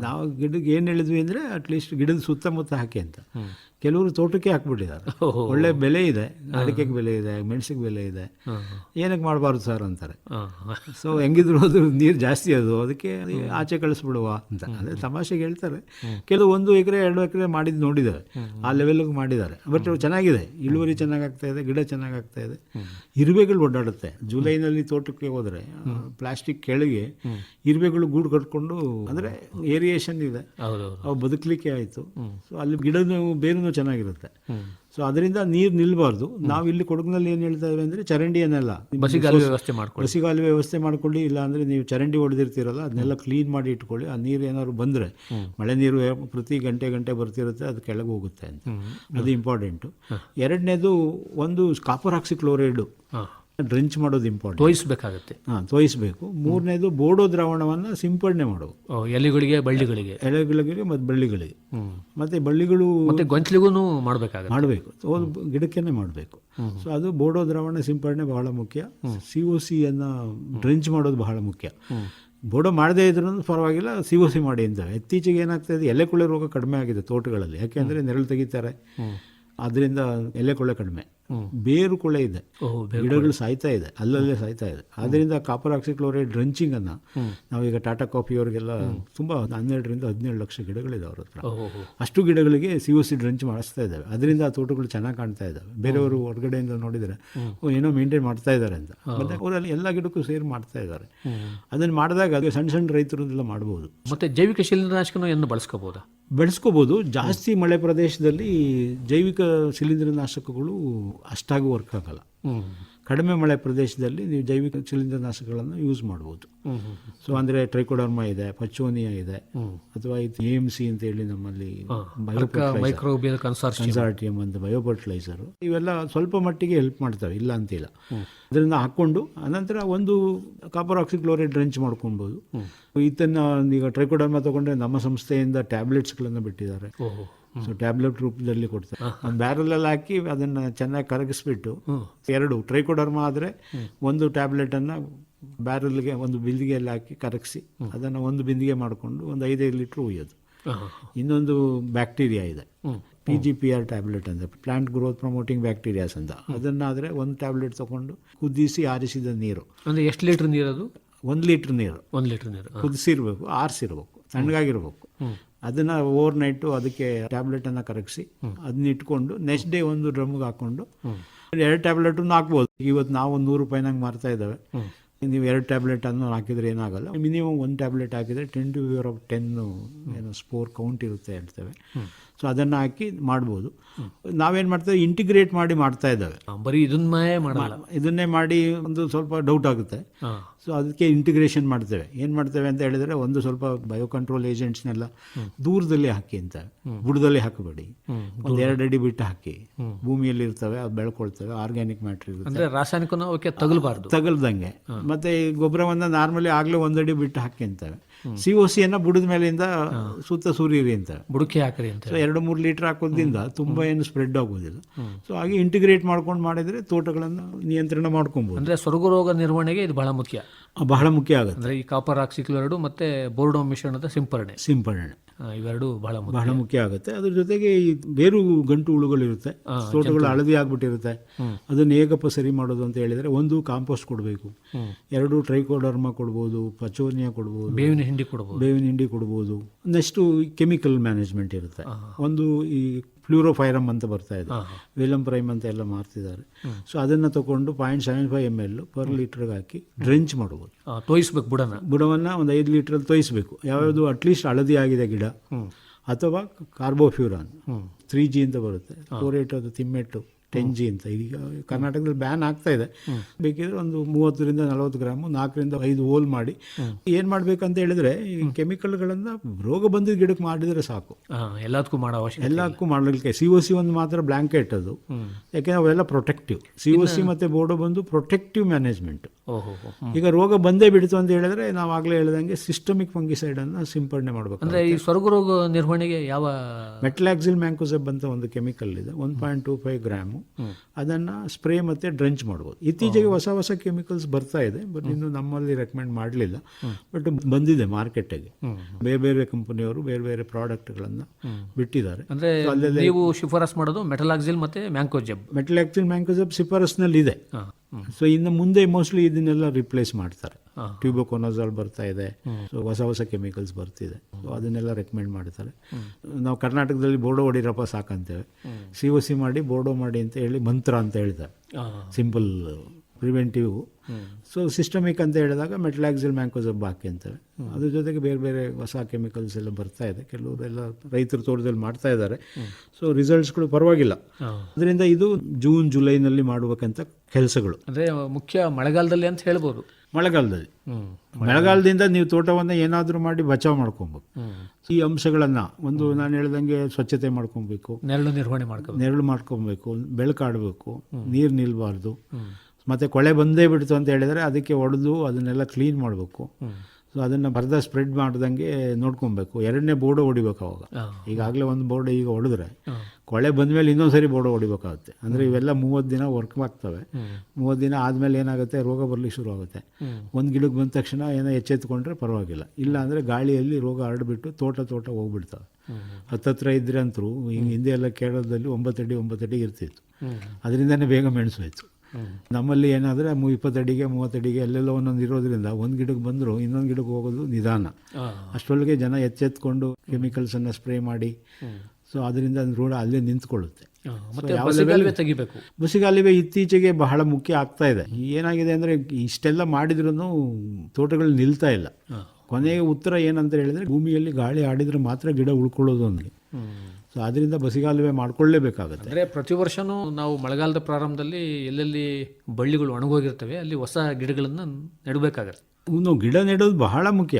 ನಾವು ಗಿಡಕ್ಕೆ ಏನು ಹೇಳಿದ್ವಿ ಅಂದರೆ ಅಟ್ಲೀಸ್ಟ್ ಗಿಡದ ಸುತ್ತಮುತ್ತ ಹಾಕಿ ಅಂತ. ಕೆಲವರು ತೋಟಕ್ಕೆ ಹಾಕ್ಬಿಟ್ಟಿದ್ದಾರೆ. ಒಳ್ಳೆ ಬೆಲೆ ಇದೆ ಅಡಿಕೆಗೆ ಬೆಲೆ ಇದೆ ಮೆಣಸಿಗೆ ಬೆಲೆ ಇದೆ. ಏನಕ್ಕೆ ಮಾಡಬಾರ್ದು ಸರ್ ಅಂತಾರೆ. ಸೊ ಹೆಂಗಿದ್ರು ಅದು ನೀರು ಜಾಸ್ತಿ ಅದು ಅದಕ್ಕೆ ಆಚೆ ಕಳಿಸ್ಬಿಡುವ ಅಂತ. ಅಂದರೆ ತಮಾಷೆಗೆ ಹೇಳ್ತಾರೆ. ಕೆಲವು ಒಂದು ಎಕರೆ ಎರಡು ಎಕರೆ ಮಾಡಿದ್ದು ನೋಡಿದ್ದಾರೆ. ಆ ಲೆವೆಲ್ಗೆ ಮಾಡಿದ್ದಾರೆ. ಬಟ್ ಚೆನ್ನಾಗಿದೆ. ಇಳುವರಿ ಚೆನ್ನಾಗಿ ಆಗ್ತಾ ಇದೆ ಗಿಡ ಚೆನ್ನಾಗಿ ಆಗ್ತಾ ಇದೆ ಇರುವೆಗಳು ಓಡಾಡುತ್ತೆ ಜುಲೈನಲ್ಲಿ ತೋಟಕ್ಕೆ ಹೋದರೆ ಪ್ಲಾಸ್ಟಿಕ್ ಕೆಳಗೆ ಇರುವೆಗಳು ಗೂಡು ಕಟ್ಕೊಂಡು ಅಂದರೆ ಏರಿಯೇಷನ್ ಇದೆ. ಅವು ಬದುಕಲಿಕ್ಕೆ ಆಯಿತು. ಸೊ ಅಲ್ಲಿ ಗಿಡ ಬೇರೂ ಚೆನ್ನಾಗಿರುತ್ತೆ. ಸೊ ಅದರಿಂದ ನೀರು ನಿಲ್ಬಾರ್ದು. ನಾವು ಇಲ್ಲಿ ಕೊಡಗಿನಲ್ಲಿ ಏನು ಹೇಳ್ತಾ ಇದ್ದೀವಿ ಅಂದರೆ ಚರಂಡಿಯನ್ನೆಲ್ಲ ಬಸಿಗಾಲ ವ್ಯವಸ್ಥೆ ಮಾಡ್ಕೊಳ್ಳಿ. ಬಸಿಗಾಲುವೆ ವ್ಯವಸ್ಥೆ ಮಾಡ್ಕೊಳ್ಳಿ ಇಲ್ಲ ಅಂದರೆ ನೀವು ಚರಂಡಿ ಹೊಡೆದಿರ್ತೀರಲ್ಲ ಅದನ್ನೆಲ್ಲ ಕ್ಲೀನ್ ಮಾಡಿ ಇಟ್ಕೊಳ್ಳಿ. ಆ ನೀರು ಏನಾದ್ರು ಬಂದರೆ ಮಳೆ ನೀರು ಪ್ರತಿ ಗಂಟೆ ಗಂಟೆ ಬರ್ತಿರುತ್ತೆ ಅದು ಕೆಳಗೆ ಹೋಗುತ್ತೆ ಅಂತ. ಅದು ಇಂಪಾರ್ಟೆಂಟು ಎರಡನೇದು ಒಂದು ಕಾಪರ್ ಆಕ್ಸಿ ಕ್ಲೋರೈಡು ಡ್ರೆಂಚ್ ಮಾಡೋದು ಇಂಪಾರ್ಟೆಂಟ್ ತೋಯಿಸಬೇಕಾಗುತ್ತೆ. ಹಾಂ ತೋಯಿಸಬೇಕು. ಮೂರನೇದು ಬೋಡೋ ದ್ರಾವಣವನ್ನು ಸಿಂಪಡಣೆ ಮಾಡೋದು. ಓ, ಎಲೆಗಳಿಗೆ ಬಳ್ಳಿಗಳಿಗೆ. ಎಲೆಗಳಿಗೆ ಮತ್ತು ಬಳ್ಳಿಗಳಿಗೆ. ಮತ್ತು ಬಳ್ಳಿಗಳು ಮತ್ತೆ ಗೊಂಚಲಿಗೂ ಮಾಡಬೇಕಾಗ ಮಾಡಬೇಕು. ಗಿಡಕ್ಕೇನೆ ಮಾಡಬೇಕು. ಸೊ ಅದು ಬೋಡೋ ದ್ರಾವಣ ಸಿಂಪಡಣೆ ಬಹಳ ಮುಖ್ಯ. ಸಿ ಒ ಸಿಯನ್ನು ಡ್ರೆಂಚ್ ಮಾಡೋದು ಬಹಳ ಮುಖ್ಯ. ಬೋಡೋ ಮಾಡದೇ ಇದ್ರೂ ಪರವಾಗಿಲ್ಲ ಸಿ ಒ ಸಿ ಮಾಡಿ ಅಂತ. ಇತ್ತೀಚೆಗೆ ಏನಾಗ್ತಾ ಇದೆ ಎಲೆ ಕುಳೆ ರೋಗ ಕಡಿಮೆ ಆಗಿದೆ ತೋಟಗಳಲ್ಲಿ. ಯಾಕೆಂದರೆ ನೆರಳು ತೆಗಿತಾರೆ. ಅದರಿಂದ ಎಲೆ ಕೊಳ್ಳೆ ಕಡಿಮೆ. ಬೇರು ಕೊಳೆ ಇದೆ. ಗಿಡಗಳು ಸಾಯ್ತಾ ಇದೆ. ಅಲ್ಲಲ್ಲೇ ಸಾಯ್ತಾ ಇದೆ. ಅದರಿಂದ ಕಾಪರ್ ಡ್ರಂಚಿಂಗ್ ಅನ್ನ ನಾವೀಗ ಟಾಟಾ ಕಾಫಿ ಅವರಿಗೆಲ್ಲ ತುಂಬಾ ಹನ್ನೆರಡರಿಂದ ಹದಿನೇಳು ಲಕ್ಷ ಗಿಡಗಳಿದೆ ಅವ್ರ ಹತ್ರ. ಅಷ್ಟು ಗಿಡಗಳಿಗೆ ಸಿ ಒ ಸಿ ಡ್ರಂಚ್ ಮಾಡಿಸ್ತಾ ಇದ್ದಾವೆ ಅದರಿಂದ ಆ ತೋಟಗಳು ಚೆನ್ನಾಗಿ ಕಾಣ್ತಾ ಇದ್ದಾವೆ ಬೇರೆಯವರು ಹೊರಗಡೆಯಿಂದ ನೋಡಿದ್ರೆ ಏನೋ ಮೇಂಟೈನ್ ಮಾಡ್ತಾ ಇದ್ದಾರೆ ಅಂತ. ಮತ್ತೆ ಅವರಲ್ಲಿ ಎಲ್ಲ ಗಿಡಕ್ಕೂ ಸೇರ್ ಮಾಡ್ತಾ ಇದ್ದಾರೆ ಅದನ್ನ ಮಾಡಿದಾಗ ಅದು ಸಣ್ಣ ಸಣ್ಣ ರೈತರು ಮಾಡ್ಬೋದು. ಮತ್ತೆ ಜೈವಿಕ ಶಿಲೀಂಧ್ರನಾಶಕನೂ ಏನು ಬಳಸ್ಕೋಬೋದಾ? ಬೆಳೆಸ್ಕೋಬೋದು. ಜಾಸ್ತಿ ಮಳೆ ಪ್ರದೇಶದಲ್ಲಿ ಜೈವಿಕ ಶಿಲೀಂಧ್ರನಾಶಕಗಳು ಅಷ್ಟಾಗಿ ವರ್ಕ್ ಆಗಲ್ಲ. ಕಡಿಮೆ ಮಳೆ ಪ್ರದೇಶದಲ್ಲಿ ನೀವು ಜೈವಿಕ ಶಿಲೀಂಧ್ರನಾಶಕಗಳನ್ನು ಯೂಸ್ ಮಾಡ್ಬೋದು. ಸೊ ಅಂದರೆ ಟ್ರೈಕೋಡರ್ಮಾ ಇದೆ ಪಚೋನಿಯಾ ಇದೆ ಅಥವಾ ಇದು ಎ ಎಂ ಸಿ ಅಂತ ಹೇಳಿ ನಮ್ಮಲ್ಲಿ ಕನ್ಸಾರ್ಟಿಯಂ ಅಂತ ಬಯೋಫರ್ಟಿಲೈಸರ್ ಇವೆಲ್ಲ ಸ್ವಲ್ಪ ಮಟ್ಟಿಗೆ ಹೆಲ್ಪ್ ಮಾಡ್ತವೆ ಇಲ್ಲ ಅಂತಿಲ್ಲ. ಅದರಿಂದ ಹಾಕ್ಕೊಂಡು ಅನಂತರ ಒಂದು ಕಾಪರ್ ಆಕ್ಸಿಕ್ಲೋರೈಡ್ ಡ್ರೆಂಚ್ ಮಾಡ್ಕೊಬೋದು ಇದನ್ನ ಈಗ ಟ್ರೈಕೋಡರ್ಮಾ ತಗೊಂಡ್ರೆ ನಮ್ಮ ಸಂಸ್ಥೆಯಿಂದ ಟ್ಯಾಬ್ಲೆಟ್ಸ್ಗಳನ್ನು ಬಿಟ್ಟಿದ್ದಾರೆ. ಸೊ ಟ್ಯಾಬ್ಲೆಟ್ ರೂಪದಲ್ಲಿ ಕೊಡ್ತಾರೆ. ಒಂದು ಬ್ಯಾರಲಲ್ಲಿ ಹಾಕಿ ಅದನ್ನ ಚೆನ್ನಾಗಿ ಕರಗಿಸ್ಬಿಟ್ಟು ಎರಡು ಟ್ರೈಕೋಡರ್ಮಾ ಆದರೆ ಒಂದು ಟ್ಯಾಬ್ಲೆಟನ್ನು ಬ್ಯಾರಲ್ಗೆ ಒಂದು ಬಿಂದಿಗೆಯಲ್ಲಿ ಹಾಕಿ ಕರಗಿಸಿ ಅದನ್ನು ಒಂದು ಬಿಂದಿಗೆ ಮಾಡಿಕೊಂಡು ಒಂದು ಐದೈದು ಲೀಟ್ರ್ ಉಯ್ಯೋದು. ಇನ್ನೊಂದು ಬ್ಯಾಕ್ಟೀರಿಯಾ ಇದೆ. P G P R tablet ಅಂದರೆ ಪ್ಲಾಂಟ್ ಗ್ರೋತ್ ಪ್ರಮೋಟಿಂಗ್ ಬ್ಯಾಕ್ಟೀರಿಯಾಸ್ ಅಂತ. ಅದನ್ನಾದರೆ ಒಂದು ಟ್ಯಾಬ್ಲೆಟ್ ತಗೊಂಡು ಕುದಿಸಿ ಆರಿಸಿದ ನೀರು. ಅಂದರೆ ಎಷ್ಟು ಲೀಟರ್ ನೀರದು ಒಂದು ಲೀಟ್ರ್ ನೀರು. ಒಂದು ಲೀಟ್ರ್ ನೀರು ಕುದಿಸಿರ್ಬೇಕು ಆರಿಸಿರ್ಬೇಕು ತಣ್ಣಗಾಗಿರ್ಬೇಕು ಅದನ್ನ ಓವರ್ ನೈಟು ಅದಕ್ಕೆ ಟ್ಯಾಬ್ಲೆಟನ್ನು ಕರಗಿಸಿ ಅದನ್ನ ಇಟ್ಕೊಂಡು ನೆಕ್ಸ್ಟ್ ಡೇ ಒಂದು ಡ್ರಮ್ಗೆ ಹಾಕೊಂಡು ಎರಡು ಟ್ಯಾಬ್ಲೆಟನ್ನು ಹಾಕ್ಬೋದು. ಇವತ್ತು ನಾವು ಒಂದು ನೂರು ರೂಪಾಯಿನಾಗ ಮಾರ್ತಾ ಇದ್ದಾವೆ ನೀವು ಎರಡು ಟ್ಯಾಬ್ಲೆಟ್ ಅನ್ನು ಹಾಕಿದ್ರೆ ಏನಾಗಲ್ಲ. ಮಿನಿಮಮ್ ಒಂದು ಟ್ಯಾಬ್ಲೆಟ್ ಹಾಕಿದರೆ ten to power of ten ಏನೋ ಸ್ಪೋರ್ ಕೌಂಟ್ ಇರುತ್ತೆ ಹೇಳ್ತೇವೆ ಸೊ ಅದನ್ನು ಹಾಕಿ ಮಾಡ್ಬೋದು. ನಾವೇನು ಮಾಡ್ತೇವೆ? ಇಂಟಿಗ್ರೇಟ್ ಮಾಡಿ ಮಾಡ್ತಾ ಇದ್ದಾವೆ. ಬರೀ ಇದನ್ನೇ ಮಾಡಲ್ಲ. ಇದನ್ನೇ ಮಾಡಿ ಒಂದು ಸ್ವಲ್ಪ ಡೌಟ್ ಆಗುತ್ತೆ. ಸೊ ಅದಕ್ಕೆ ಇಂಟಿಗ್ರೇಷನ್ ಮಾಡ್ತೇವೆ. ಏನು ಮಾಡ್ತೇವೆ ಅಂತ ಹೇಳಿದರೆ ಒಂದು ಸ್ವಲ್ಪ ಬಯೋ ಕಂಟ್ರೋಲ್ ಏಜೆಂಟ್ಸ್ನೆಲ್ಲ ದೂರದಲ್ಲಿ ಹಾಕಿ ಅಂತ. ಬುಡದಲ್ಲಿ ಹಾಕಬೇಡಿ. ಒಂದು ಎರಡು ಅಡಿ ಬಿಟ್ಟು ಹಾಕಿ. ಭೂಮಿಯಲ್ಲಿ ಇರ್ತವೆ ಅದು ಬೆಳ್ಕೊಳ್ತವೆ ಆರ್ಗ್ಯಾನಿಕ್ ಮ್ಯಾಟ್ರ್ ಇರುತ್ತೆ. ಅವಕ್ಕೆ ತಗಲ್ಬಾರ್ದು. ತಗಲ್ದಂಗೆ. ಮತ್ತೆ ಗೊಬ್ಬರವನ್ನು ಗೊಬ್ಬರವನ್ನ ನಾರ್ಮಲಿ ಆಗಲೇ ಒಂದಡಿ ಬಿಟ್ಟು ಹಾಕಿ ಅಂತವೆ. ಸಿ ಒ ಸಿಯನ್ನು ಬುಡದ ಮೇಲಿಂದ ಸುತ್ತ ಸುರೀರಿ ಅಂತ. ಬುಡಕೆ ಹಾಕ್ರಿ ಅಂತ ಸೊ ಎರಡು ಮೂರು ಲೀಟರ್ ಹಾಕೋದ್ರಿಂದ ತುಂಬ ಏನು ಸ್ಪ್ರೆಡ್ ಆಗೋದಿಲ್ಲ. ಸೊ ಹಾಗೆ ಇಂಟಿಗ್ರೇಟ್ ಮಾಡ್ಕೊಂಡು ಮಾಡಿದರೆ ತೋಟಗಳನ್ನು ನಿಯಂತ್ರಣ ಮಾಡ್ಕೊಬೋದು. ಅಂದ್ರೆ ಸ್ವರ್ಗರೋಗ ನಿರ್ವಹಣೆಗೆ ಇದು ಬಹಳ ಮುಖ್ಯ. ಬಹಳ ಮುಖ್ಯ ಆಗುತ್ತೆ. ಅಂದ್ರೆ ಈ ಕಾಪರ್ ಆಕ್ಸಿಕ್ಲೋರೈಡು ಮತ್ತೆ ಬೋರ್ಡೋ ಮಿಶ್ರಣದ ಸಿಂಪರಣೆ. ಸಿಂಪಡಣೆ ಆ, ಇವೆರಡು ಬಹಳ ಬಹಳ ಮುಖ್ಯ ಆಗುತ್ತೆ. ಅದ್ರ ಜೊತೆಗೆ ಈ ಬೇರು ಗಂಟು ಹುಳುಗಳಿರುತ್ತೆ. ತೋಟಗಳು ಹಳದಿ ಆಗ್ಬಿಟ್ಟಿರುತ್ತೆ. ಅದನ್ನು ಹೇಗಪ್ಪ ಸರಿ ಮಾಡೋದು ಅಂತ ಹೇಳಿದರೆ ಒಂದು ಕಾಂಪೋಸ್ಟ್ ಕೊಡಬೇಕು. ಎರಡು ಟ್ರೈಕೋಡರ್ಮ ಕೊಡ್ಬೋದು ಪಚೋನಿಯಾ ಕೊಡ್ಬೋದು ಬೇವಿನ ಹಿಂಡಿ ಕೊಡಬಹುದು ಬೇವಿನ ಹಿಂಡಿ ಕೊಡ್ಬೋದು. ನೆಕ್ಸ್ಟು ಕೆಮಿಕಲ್ ಮ್ಯಾನೇಜ್ಮೆಂಟ್ ಇರುತ್ತೆ. ಒಂದು ಈ ಫ್ಲೂರೋಫೈರಮ್ ಅಂತ ಬರ್ತಾ ಇದೆ. ವೇಲಂ ಪ್ರೈಮ್ ಅಂತ ಎಲ್ಲ ಮಾರ್ತಿದ್ದಾರೆ. ಸೊ ಅದನ್ನು ತಗೊಂಡು point seven five M L per ಲೀಟ್ರಿಗೆ ಹಾಕಿ ಡ್ರೆಂಚ್ ಮಾಡ್ಬೋದು. ತೋಯಿಸ್ಬೇಕು ಬುಡನ? ಬುಡವನ್ನು ಒಂದು ಐದು ಲೀಟ್ರಲ್ಲಿ ತೋಯಿಸ್ಬೇಕು. ಯಾವ್ಯಾವುದು ಅಟ್ಲೀಸ್ಟ್ ಹಳದಿ ಆಗಿದೆ ಗಿಡ. ಅಥವಾ ಕಾರ್ಬೋಫ್ಯೂರಾನ್ ತ್ರೀ ಜಿ ಅಂತ ಬರುತ್ತೆ. ಕ್ಲೋರೇಟ್ ಅದು ತಿಮ್ಮೆಟ್ಟು. ಟೆನ್ ಜಿ ಅಂತ. ಈಗ ಕರ್ನಾಟಕದಲ್ಲಿ ಬ್ಯಾನ್ ಆಗ್ತಾ ಇದೆ. ಬೇಕಿದ್ರೆ ಒಂದು ಮೂವತ್ತರಿಂದ ನಲವತ್ತು ಗ್ರಾಮು ನಾಲ್ಕರಿಂದ ಐದು ಹೋಲ್ ಮಾಡಿ. ಏನು ಮಾಡ್ಬೇಕಂತ ಹೇಳಿದ್ರೆ ಈ ಕೆಮಿಕಲ್ಗಳನ್ನು ರೋಗ ಬಂದಿದ್ದ ಗಿಡಕ್ಕೆ ಮಾಡಿದರೆ ಸಾಕು. ಎಲ್ಲದಕ್ಕೂ ಮಾಡೋ ಅವಶ್ಯಕತೆ ಎಲ್ಲದಕ್ಕೂ ಮಾಡಲಿಕ್ಕೆ ಸಿ ಒ ಸಿ ಒಂದು ಮಾತ್ರ ಬ್ಲ್ಯಾಂಕೆಟ್ ಅದು. ಯಾಕೆಂದ್ರೆ ಅವೆಲ್ಲ ಪ್ರೊಟೆಕ್ಟಿವ್ ಸಿ ಒ ಸಿ ಮತ್ತು ಬೋರ್ಡೋ ಬಂದು ಪ್ರೊಟೆಕ್ಟಿವ್ ಮ್ಯಾನೇಜ್ಮೆಂಟ್ ಈಗ ರೋಗ ಬಂದೇ ಬಿಡ್ತು ಅಂತ ಹೇಳಿದ್ರೆ ನಾವು ಆಗಲೇ ಹೇಳ್ದಂಗೆ ಸಿಸ್ಟಮಿಕ್ ಫಂಗಿಸೈಡ್ ಅನ್ನು ಸಿಂಪಡಣೆ ಮಾಡಬೇಕು ಅಂದ್ರೆ ಈ ಸ್ವರ್ಗರೋಗ ನಿರ್ವಹಣೆಗೆ ಯಾವ ಮೆಟ್ಲಾಕ್ಸಿಲ್ ಮ್ಯಾಂಕೋಸೆಬ್ ಅಂತ ಒಂದು ಕೆಮಿಕಲ್ ಇದೆ. One point two five gram. ಅದನ್ನು ಸ್ಪ್ರೇ ಮತ್ತು ಡ್ರೆಂಚ್ ಮಾಡ್ಬೋದು. ಇತ್ತೀಚೆಗೆ ಹೊಸ ಹೊಸ ಕೆಮಿಕಲ್ಸ್ ಬರ್ತಾ ಇದೆ ಬಟ್ ಇನ್ನು ನಮ್ಮಲ್ಲಿ ರೆಕಮೆಂಡ್ ಮಾಡಲಿಲ್ಲ. ಬಟ್ ಬಂದಿದೆ ಮಾರ್ಕೆಟಿಗೆ. ಬೇರೆ ಬೇರೆ ಕಂಪನಿಯವರು ಬೇರೆ ಬೇರೆ ಪ್ರಾಡಕ್ಟ್ಗಳನ್ನು ಬಿಟ್ಟಿದ್ದಾರೆ. ಅಂದ್ರೆ ನೀವು ಶಿಫಾರಸ್ ಮಾಡೋದು ಮೆಟಲಾಕ್ಸಿಲ್ ಮತ್ತೆ ಮ್ಯಾಂಕೋಜೆಬ್. ಮೆಟಲಾಕ್ಸಿಲ್ ಮ್ಯಾಂಕೋಜಬ್ ಶಿಫಾರಸ್ನಲ್ಲಿ ಇದೆ ಸೊ ಇನ್ನು ಮುಂದೆ ಮೋಸ್ಟ್ಲಿ ಇದನ್ನೆಲ್ಲ ರಿಪ್ಲೇಸ್ ಮಾಡ್ತಾರೆ. ಟ್ಯೂಬೋಕೊನೋಸಾಲ್ ಬರ್ತಾ ಇದೆ. ಸೊ ಹೊಸ ಹೊಸ ಕೆಮಿಕಲ್ಸ್ ಬರ್ತಿದೆ. ಸೊ ಅದನ್ನೆಲ್ಲ ರೆಕಮೆಂಡ್ ಮಾಡ್ತಾರೆ. ನಾವು ಕರ್ನಾಟಕದಲ್ಲಿ ಬೋರ್ಡೋ ಹೊಡಿರಪ್ಪ ಸಾಕಂತೇವೆ. ಸಿ ಒ ಸಿ ಮಾಡಿ ಬೋರ್ಡೋ ಮಾಡಿ ಅಂತ ಹೇಳಿ ಮಂತ್ರ ಅಂತ ಹೇಳ್ತಾರೆ. Simple preventive. ಸೊ ಸಿಸ್ಟಮಿಕ್ ಅಂತ ಹೇಳಿದಾಗ ಮೆಟ್ಲಾಕ್ಸಿಲ್ ಮ್ಯಾಂಕೋಸಬ್ ಹಾಕಿ ಅಂತಾರೆ. ಅದ್ರ ಜೊತೆಗೆ ಬೇರೆ ಬೇರೆ ಹೊಸ ಕೆಮಿಕಲ್ಸ್ ಎಲ್ಲ ಬರ್ತಾ ಇದೆ. ಕೆಲವರೆಲ್ಲ ರೈತರ ತೋಟದಲ್ಲಿ ಮಾಡ್ತಾ ಇದ್ದಾರೆ. ಸೊ ರಿಸಲ್ಟ್ಸ್ಗಳು ಪರವಾಗಿಲ್ಲ. ಅದರಿಂದ ಇದು ಜೂನ್ ಜುಲೈನಲ್ಲಿ ಮಾಡಬೇಕಂತ ಕೆಲಸಗಳು. ಅಂದರೆ ಮುಖ್ಯ ಮಳೆಗಾಲದಲ್ಲಿ ಅಂತ ಹೇಳ್ಬೋದು. ಮಳೆಗಾಲದಲ್ಲಿ. ಮಳೆಗಾಲದಿಂದ ನೀವು ತೋಟವನ್ನು ಏನಾದರೂ ಮಾಡಿ ಬಚಾವ್ ಮಾಡ್ಕೊಬೇಕು. ಈ ಅಂಶಗಳನ್ನು ಒಂದು ನಾನು ಹೇಳ್ದಂಗೆ ಸ್ವಚ್ಛತೆ ಮಾಡ್ಕೊಬೇಕು. ನೆರಳು ನಿರ್ವಹಣೆ ಮಾಡ್ಕೊಬೇಕು. ನೆರಳು ಮಾಡ್ಕೊಬೇಕು. ಬೆಳಕಾಡಬೇಕು. ನೀರು ನಿಲ್ಬಾರ್ದು. ಮತ್ತು ಕೊಳೆ ಬಂದೇ ಬಿಡ್ತು ಅಂತ ಹೇಳಿದರೆ ಅದಕ್ಕೆ ಒಡೆದು ಅದನ್ನೆಲ್ಲ ಕ್ಲೀನ್ ಮಾಡಬೇಕು. ಸೊ ಅದನ್ನು ಬರ್ದ ಸ್ಪ್ರೆಡ್ ಮಾಡ್ದಂಗೆ ನೋಡ್ಕೊಬೇಕು. ಎರಡನೇ ಬೋರ್ಡ್ ಹೊಡಿಬೇಕು ಅವಾಗ. ಈಗಾಗಲೇ ಒಂದು ಬೋರ್ಡ್ ಈಗ ಹೊಡೆದ್ರೆ ಕೊಳೆ ಬಂದಮೇಲೆ ಇನ್ನೊಂದು ಸರಿ ಬೋರ್ಡ್ ಹೊಡಿಬೇಕಾಗುತ್ತೆ. ಅಂದರೆ ಇವೆಲ್ಲ ಮೂವತ್ತು ದಿನ ವರ್ಕ್ ಆಗ್ತವೆ. ಮೂವತ್ತು ದಿನ ಆದಮೇಲೆ ಏನಾಗುತ್ತೆ? ರೋಗ ಬರಲಿಕ್ಕೆ ಶುರು ಆಗುತ್ತೆ. ಒಂದು ಗಿಡಕ್ಕೆ ಬಂದ ತಕ್ಷಣ ಏನೋ ಎಚ್ಚೆತ್ಕೊಂಡ್ರೆ ಪರವಾಗಿಲ್ಲ. ಇಲ್ಲ ಅಂದರೆ ಗಾಳಿಯಲ್ಲಿ ರೋಗ ಹರಡ್ಬಿಟ್ಟು ತೋಟ ತೋಟ ಹೋಗ್ಬಿಡ್ತವೆ. ಹತ್ತತ್ರ ಇದ್ರೆ ಅಂತರೂ ಹಿಂಗೆ ಹಿಂದೆ ಎಲ್ಲ ಕೇರಳದಲ್ಲಿ ಒಂಬತ್ತಡಿ ಅಡಿ ಒಂಬತ್ತು ಅಡಿ ಇರ್ತಿತ್ತು ಅದರಿಂದನೇ ಬೇಗ ಮೆಣಸೋಯ್ತು ನಮ್ಮಲ್ಲಿ ಏನಾದರೆ ಅಡಿಗೆ ಇಪ್ಪತ್ತಡಿಗೆ ಮೂವತ್ತಡಿಗೆ ಎಲ್ಲೆಲ್ಲೋ ಒಂದೊಂದು ಇರೋದ್ರಿಂದ ಒಂದು ಗಿಡಕ್ಕೆ ಬಂದರೂ ಇನ್ನೊಂದು ಗಿಡಕ್ಕೆ ಹೋಗೋದು ನಿಧಾನ. ಅಷ್ಟರೊಳಗೆ ಜನ ಎಚ್ಚೆತ್ಕೊಂಡು ಕೆಮಿಕಲ್ಸನ್ನು ಸ್ಪ್ರೇ ಮಾಡಿ ಸೊ ಅದರಿಂದ ರೋಡ್ ಅಲ್ಲೇ ನಿಂತ್ಕೊಳ್ಳುತ್ತೆ. ತೆಗಿಬೇಕು. ಬಸಿಗಾಲುವೆ ಇತ್ತೀಚೆಗೆ ಬಹಳ ಮುಖ್ಯ ಆಗ್ತಾ ಇದೆ. ಏನಾಗಿದೆ ಅಂದರೆ ಇಷ್ಟೆಲ್ಲ ಮಾಡಿದ್ರೂ ತೋಟಗಳು ನಿಲ್ತಾ ಇಲ್ಲ. ಕೊನೆಗೆ ಉತ್ತರ ಏನಂತ ಹೇಳಿದ್ರೆ ಭೂಮಿಯಲ್ಲಿ ಗಾಳಿ ಆಡಿದ್ರೆ ಮಾತ್ರ ಗಿಡ ಉಳ್ಕೊಳ್ಳೋದು ಅಂದರೆ ಸೊ ಅದರಿಂದ ಬಸಿಗಾಲುವೆ ಮಾಡಿಕೊಳ್ಳಲೇಬೇಕಾಗುತ್ತೆ ಅಂದರೆ ಪ್ರತಿ ವರ್ಷವೂ ನಾವು ಮಳೆಗಾಲದ ಪ್ರಾರಂಭದಲ್ಲಿ ಎಲ್ಲೆಲ್ಲಿ ಬಳ್ಳಿಗಳು ಒಣಗೋಗಿರ್ತವೆ ಅಲ್ಲಿ ಹೊಸ ಗಿಡಗಳನ್ನು ನೆಡಬೇಕಾಗತ್ತೆ. ಇನ್ನು ಗಿಡ ನೆಡೋದು ಬಹಳ ಮುಖ್ಯ.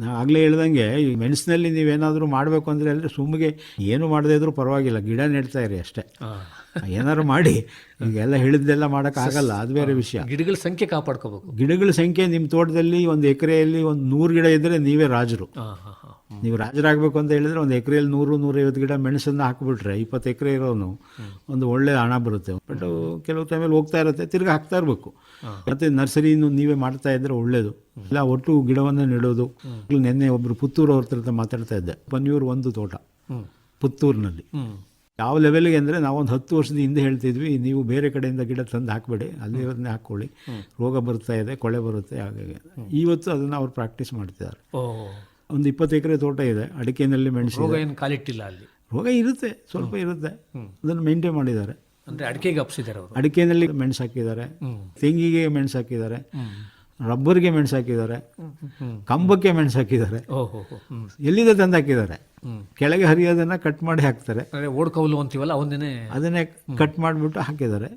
ನಾನು ಆಗಲೇ ಹೇಳ್ದಂಗೆ ಈ ಮೆಣಸಿನಲ್ಲಿ ನೀವೇನಾದರೂ ಮಾಡಬೇಕು ಅಂದರೆ ಅಂದರೆ ಸುಮ್ಮಗೆ ಏನು ಮಾಡದೇ ಇದ್ರೂ ಪರವಾಗಿಲ್ಲ ಗಿಡ ನೆಡ್ತಾ ಇರಿ ಅಷ್ಟೇ. ಏನಾದ್ರು ಮಾಡಿ. ಈಗೆಲ್ಲ ಹೇಳಿದ್ದೆಲ್ಲ ಮಾಡೋಕ್ಕಾಗಲ್ಲ ಅದು ಬೇರೆ ವಿಷಯ. ಗಿಡಗಳ ಸಂಖ್ಯೆ ಕಾಪಾಡ್ಕೋಬೇಕು. ಗಿಡಗಳ ಸಂಖ್ಯೆ ನಿಮ್ಮ ತೋಟದಲ್ಲಿ ಒಂದು ಎಕರೆಯಲ್ಲಿ ಒಂದು ನೂರು ಗಿಡ ಇದ್ದರೆ ನೀವೇ ರಾಜರು. ನೀವು ರಾಜರಾಗಬೇಕು ಅಂತ ಹೇಳಿದ್ರೆ ಒಂದು ಎಕರೆಯಲ್ಲಿ ನೂರು ನೂರೈವತ್ತು ಗಿಡ ಮೆಣಸನ್ನು ಹಾಕ್ಬಿಟ್ರೆ ಇಪ್ಪತ್ತು ಎಕರೆ ಇರೋನು ಒಂದು ಒಳ್ಳೆಯ ಹಣ ಬರುತ್ತೆ. ಬಟ್ ಕೆಲವು ಟೈಮಲ್ಲಿ ಹೋಗ್ತಾ ಇರುತ್ತೆ ತಿರ್ಗಿ ಹಾಕ್ತಾ ಇರಬೇಕು. ಮತ್ತು ನರ್ಸರಿನು ನೀವೇ ಮಾಡ್ತಾ ಇದ್ರೆ ಒಳ್ಳೇದು. ಇಲ್ಲ ಒಟ್ಟು ಗಿಡವನ್ನು ನೆಡೋದು. ನಿನ್ನೆ ಒಬ್ಬರು ಪುತ್ತೂರು ಅವ್ರ ಹತ್ರ ಮಾತಾಡ್ತಾ ಇದ್ದೆ. ಪನ್ಯೂರು ಒಂದು ತೋಟ. ಪುತ್ತೂರಿನಲ್ಲಿ. ಯಾವ ಲೆವೆಲ್ಗೆ ಅಂದರೆ ನಾವೊಂದು ಹತ್ತು ವರ್ಷದ ಹಿಂದೆ ಹೇಳ್ತಿದ್ವಿ ನೀವು ಬೇರೆ ಕಡೆಯಿಂದ ಗಿಡ ತಂದು ಹಾಕ್ಬೇಡಿ ಅಲ್ಲಿ ಇರೋದನ್ನೇ ಹಾಕ್ಕೊಳ್ಳಿ. ರೋಗ ಬರ್ತಾ ಇದೆ ಕೊಳೆ ಬರುತ್ತೆ ಹಾಗಾಗಿ ಇವತ್ತು ಅದನ್ನು ಅವ್ರು ಪ್ರಾಕ್ಟೀಸ್ ಮಾಡ್ತಿದ್ದಾರೆ. ಒಂದು ಇಪ್ಪತ್ತು ಎಕರೆ ತೋಟ ಇದೆ ಅಡಿಕೆನಲ್ಲಿ ಮೆಣಸು ರೋಗ ಏನು ಕಾಲಿಟ್ಟಿಲ್ಲ ಅಲ್ಲಿ? ರೋಗ ಇರುತ್ತೆ ಸ್ವಲ್ಪ ಇರುತ್ತೆ. ಅದನ್ನು ಮೇಂಟೈನ್ ಮಾಡಿದ್ದಾರೆ. ಅಂದರೆ ಅಡಿಕೆಗೆ ಅಪ್ಸಿದ್ದಾರೆ ಅವರು. ಅಡಿಕೆನಲ್ಲಿ ಮೆಣಸು ಹಾಕಿದ್ದಾರೆ. ತೆಂಗಿಗೆ ಮೆಣಸು ಹಾಕಿದ್ದಾರೆ. ರಬ್ಬರ್ಗೆ ಮೆಣಸು ಹಾಕಿದ್ದಾರೆ. ಕಂಬಕ್ಕೆ ಮೆಣಸು ಹಾಕಿದ್ದಾರೆ. ಎಲ್ಲಿದೆ ತಂದು ಹಾಕಿದ್ದಾರೆ? ಕೆಳಗೆ ಹರಿಯೋದನ್ನ ಕಟ್ ಮಾಡಿ ಹಾಕ್ತಾರೆ. ಓಡ್ಕೌಲು ಅಂತೀವಲ್ಲ ಅವನ್ನೇ ಅದನ್ನೇ ಕಟ್ ಮಾಡಿಬಿಟ್ಟು ಹಾಕಿದ್ದಾರೆ.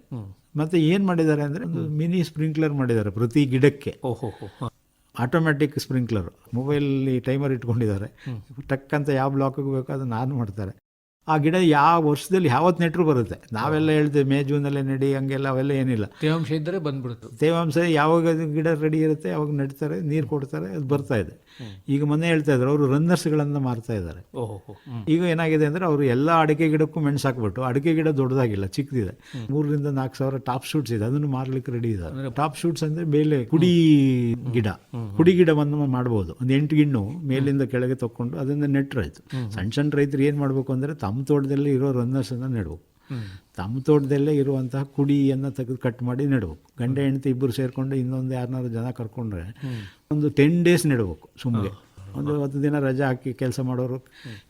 ಮತ್ತೆ ಏನು ಮಾಡಿದ್ದಾರೆ ಅಂದರೆ ಮಿನಿ ಸ್ಪ್ರಿಂಕ್ಲರ್ ಮಾಡಿದ್ದಾರೆ ಪ್ರತಿ ಗಿಡಕ್ಕೆ. Automatic sprinkler. ಮೊಬೈಲಲ್ಲಿ ಟೈಮರ್ ಇಟ್ಕೊಂಡಿದ್ದಾರೆ. ಟಕ್ ಅಂತ ಯಾವ ಬ್ಲಾಕಿಗೆ ಬೇಕೋ ಅದನ್ನು ಆನ್ ಮಾಡ್ತಾರೆ. ಆ ಗಿಡ ಯಾವ ವರ್ಷದಲ್ಲಿ ಯಾವತ್ತು ನೆಟ್ಟರು ಬರುತ್ತೆ? ನಾವೆಲ್ಲ ಹೇಳ್ತೇವೆ ಮೇ ಜೂನಲ್ಲೇ ನಡಿ ಹಂಗೆಲ್ಲ ಅವೆಲ್ಲ ಏನಿಲ್ಲ. ತೇವಾಂಶ ಇದ್ದರೆ ಬಂದ್ಬಿಡುತ್ತೆ. ತೇವಾಂಶ ಯಾವಾಗ ಗಿಡ ರೆಡಿ ಇರುತ್ತೆ ಅವಾಗ ನೆಡ್ತಾರೆ ನೀರು ಕೊಡ್ತಾರೆ ಅದು ಬರ್ತಾ ಇದೆ. ಈಗ ಮೊನ್ನೆ ಹೇಳ್ತಾ ಇದ್ದಾರೆ ಅವರು ರನ್ನರ್ಸ್ಗಳನ್ನು ಮಾರ್ತಾ ಇದ್ದಾರೆ. ಈಗ ಏನಾಗಿದೆ ಅಂದರೆ ಅವರು ಎಲ್ಲ ಅಡಿಕೆ ಗಿಡಕ್ಕೂ ಮೆಣಸು ಹಾಕ್ಬಿಟ್ಟು ಅಡಿಕೆ ಗಿಡ ದೊಡ್ಡದಾಗಿಲ್ಲ ಚಿಕ್ಕದಿದೆ. ಮೂರರಿಂದ ನಾಲ್ಕು ಸಾವಿರ ಟಾಪ್ ಶೂಟ್ಸ್ ಇದೆ ಅದನ್ನು ಮಾರ್ಲಿಕ್ಕೆ ರೆಡಿ ಇದೆ ಟಾಪ್ ಶೂಟ್ಸ್ ಅಂದರೆ ಮೇಲೆ ಕುಡಿ ಗಿಡ. ಕುಡಿ ಗಿಡವನ್ನು ಮಾಡ್ಬೋದು. ಒಂದು ಎಂಟು ಗಿಣ್ಣು ಮೇಲಿಂದ ಕೆಳಗೆ ತಕ್ಕೊಂಡು ಅದನ್ನು ನೆಟ್ಟರಾಯ್ತು ಸಣ್ಣ ಸಣ್ಣ ರೈತರು ಏನು ಮಾಡಬೇಕು ಅಂದರೆ ತಮ್ಮ ತೋಟದಲ್ಲಿ ಇರೋ ರನ್ನರ್ಸನ್ನು ನೆಡಬೇಕು. ತಮ್ಮ ತೋಟದಲ್ಲೇ ಇರುವಂತಹ ಕುಡಿಯನ್ನು ತೆಗೆದು ಕಟ್ ಮಾಡಿ ನೆಡಬೇಕು. ಗಂಡ ಹೆಂಡತಿ ಇಬ್ಬರು ಸೇರಿಕೊಂಡು ಇನ್ನೊಂದು ಯಾರನ್ನಾರು ಜನ ಕರ್ಕೊಂಡ್ರೆ ಒಂದು ಟೆನ್ ಡೇಸ್ ನೆಡಬೇಕು ಸುಮ್ಮನೆ ಒಂದು ಹತ್ತು ದಿನ ರಜೆ ಹಾಕಿ ಕೆಲಸ ಮಾಡೋರು.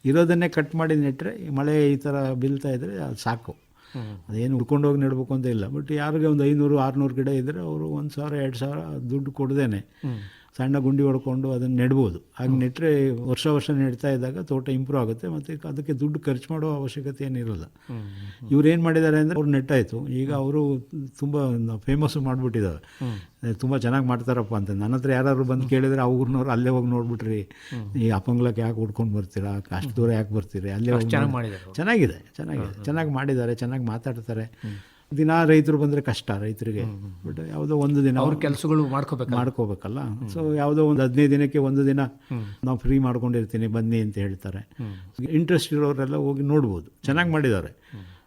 ಇರೋದನ್ನೇ ಕಟ್ ಮಾಡಿ ನೆಟ್ಟರೆ ಮಳೆ ಈ ಥರ ಬೀಳ್ತಾ ಇದ್ದರೆ ಅದು ಸಾಕು. ಅದೇನು ಹುಡ್ಕೊಂಡು ಹೋಗಿ ನೆಡಬೇಕು ಅಂತ ಇಲ್ಲ. ಬಟ್ ಯಾರಿಗೆ ಒಂದು ಐನೂರು ಆರುನೂರು ಗಿಡ ಇದ್ದರೆ ಅವರು ಒಂದು ಸಾವಿರ ಎರಡು ಸಾವಿರ ದುಡ್ಡು ಕೊಡ್ದೇನೆ. ಸಣ್ಣ ಗುಂಡಿ ಹೊಡ್ಕೊಂಡು ಅದನ್ನು ನೆಡ್ಬೋದು. ಹಾಗೆ ನೆಟ್ಟರೆ ವರ್ಷ ವರ್ಷ ನೆಡ್ತಾ ಇದ್ದಾಗ ತೋಟ ಇಂಪ್ರೂವ್ ಆಗುತ್ತೆ ಮತ್ತು ಅದಕ್ಕೆ ದುಡ್ಡು ಖರ್ಚು ಮಾಡೋ ಅವಶ್ಯಕತೆ ಏನಿರಲ್ಲ. ಇವ್ರು ಏನು ಮಾಡಿದ್ದಾರೆ ಅಂದರೆ ಅವ್ರು ನೆಟ್ಟಾಯಿತು. ಈಗ ಅವರು ತುಂಬ ಫೇಮಸ್ಸು ಮಾಡಿಬಿಟ್ಟಿದ್ದಾರೆ. ತುಂಬ ಚೆನ್ನಾಗಿ ಮಾಡ್ತಾರಪ್ಪ ಅಂತ. ನನ್ನ ಹತ್ರ ಯಾರು ಬಂದು ಕೇಳಿದರೆ ಅವ್ರನ್ನವ್ರು ಅಲ್ಲೇ ಹೋಗಿ ನೋಡ್ಬಿಟ್ರಿ. ಈ ಅಪಂಗ್ಲಕ್ಕೆ ಯಾಕೆ ಹುಡ್ಕೊಂಡು ಬರ್ತೀರಾ? ಅಷ್ಟು ದೂರ ಯಾಕೆ ಬರ್ತೀರಿ? ಅಲ್ಲೇ ಹೋಗಿ ಚೆನ್ನಾಗಿ ಮಾಡಿದ್ದಾರೆ ಚೆನ್ನಾಗಿದೆ ಚೆನ್ನಾಗಿದೆ. ಚೆನ್ನಾಗಿ ಮಾಡಿದ್ದಾರೆ ಚೆನ್ನಾಗಿ ಮಾತಾಡ್ತಾರೆ. ದಿನ ರೈತರು ಬಂದರೆ ಕಷ್ಟ ರೈತರಿಗೆ. ಬಟ್ ಯಾವುದೋ ಒಂದು ದಿನ ಅವ್ರ ಕೆಲಸಗಳು ಮಾಡ್ಕೋಬೇಕು ಮಾಡ್ಕೋಬೇಕಲ್ಲ. ಸೊ ಯಾವುದೋ ಒಂದು ಹದಿನೈದು ದಿನಕ್ಕೆ ಒಂದು ದಿನ ನಾವು ಫ್ರೀ ಮಾಡ್ಕೊಂಡಿರ್ತೀನಿ ಬನ್ನಿ ಅಂತ ಹೇಳ್ತಾರೆ. ಇಂಟ್ರೆಸ್ಟ್ ಇರೋರೆಲ್ಲ ಹೋಗಿ ನೋಡ್ಬೋದು. ಚೆನ್ನಾಗಿ ಮಾಡಿದ್ದಾರೆ.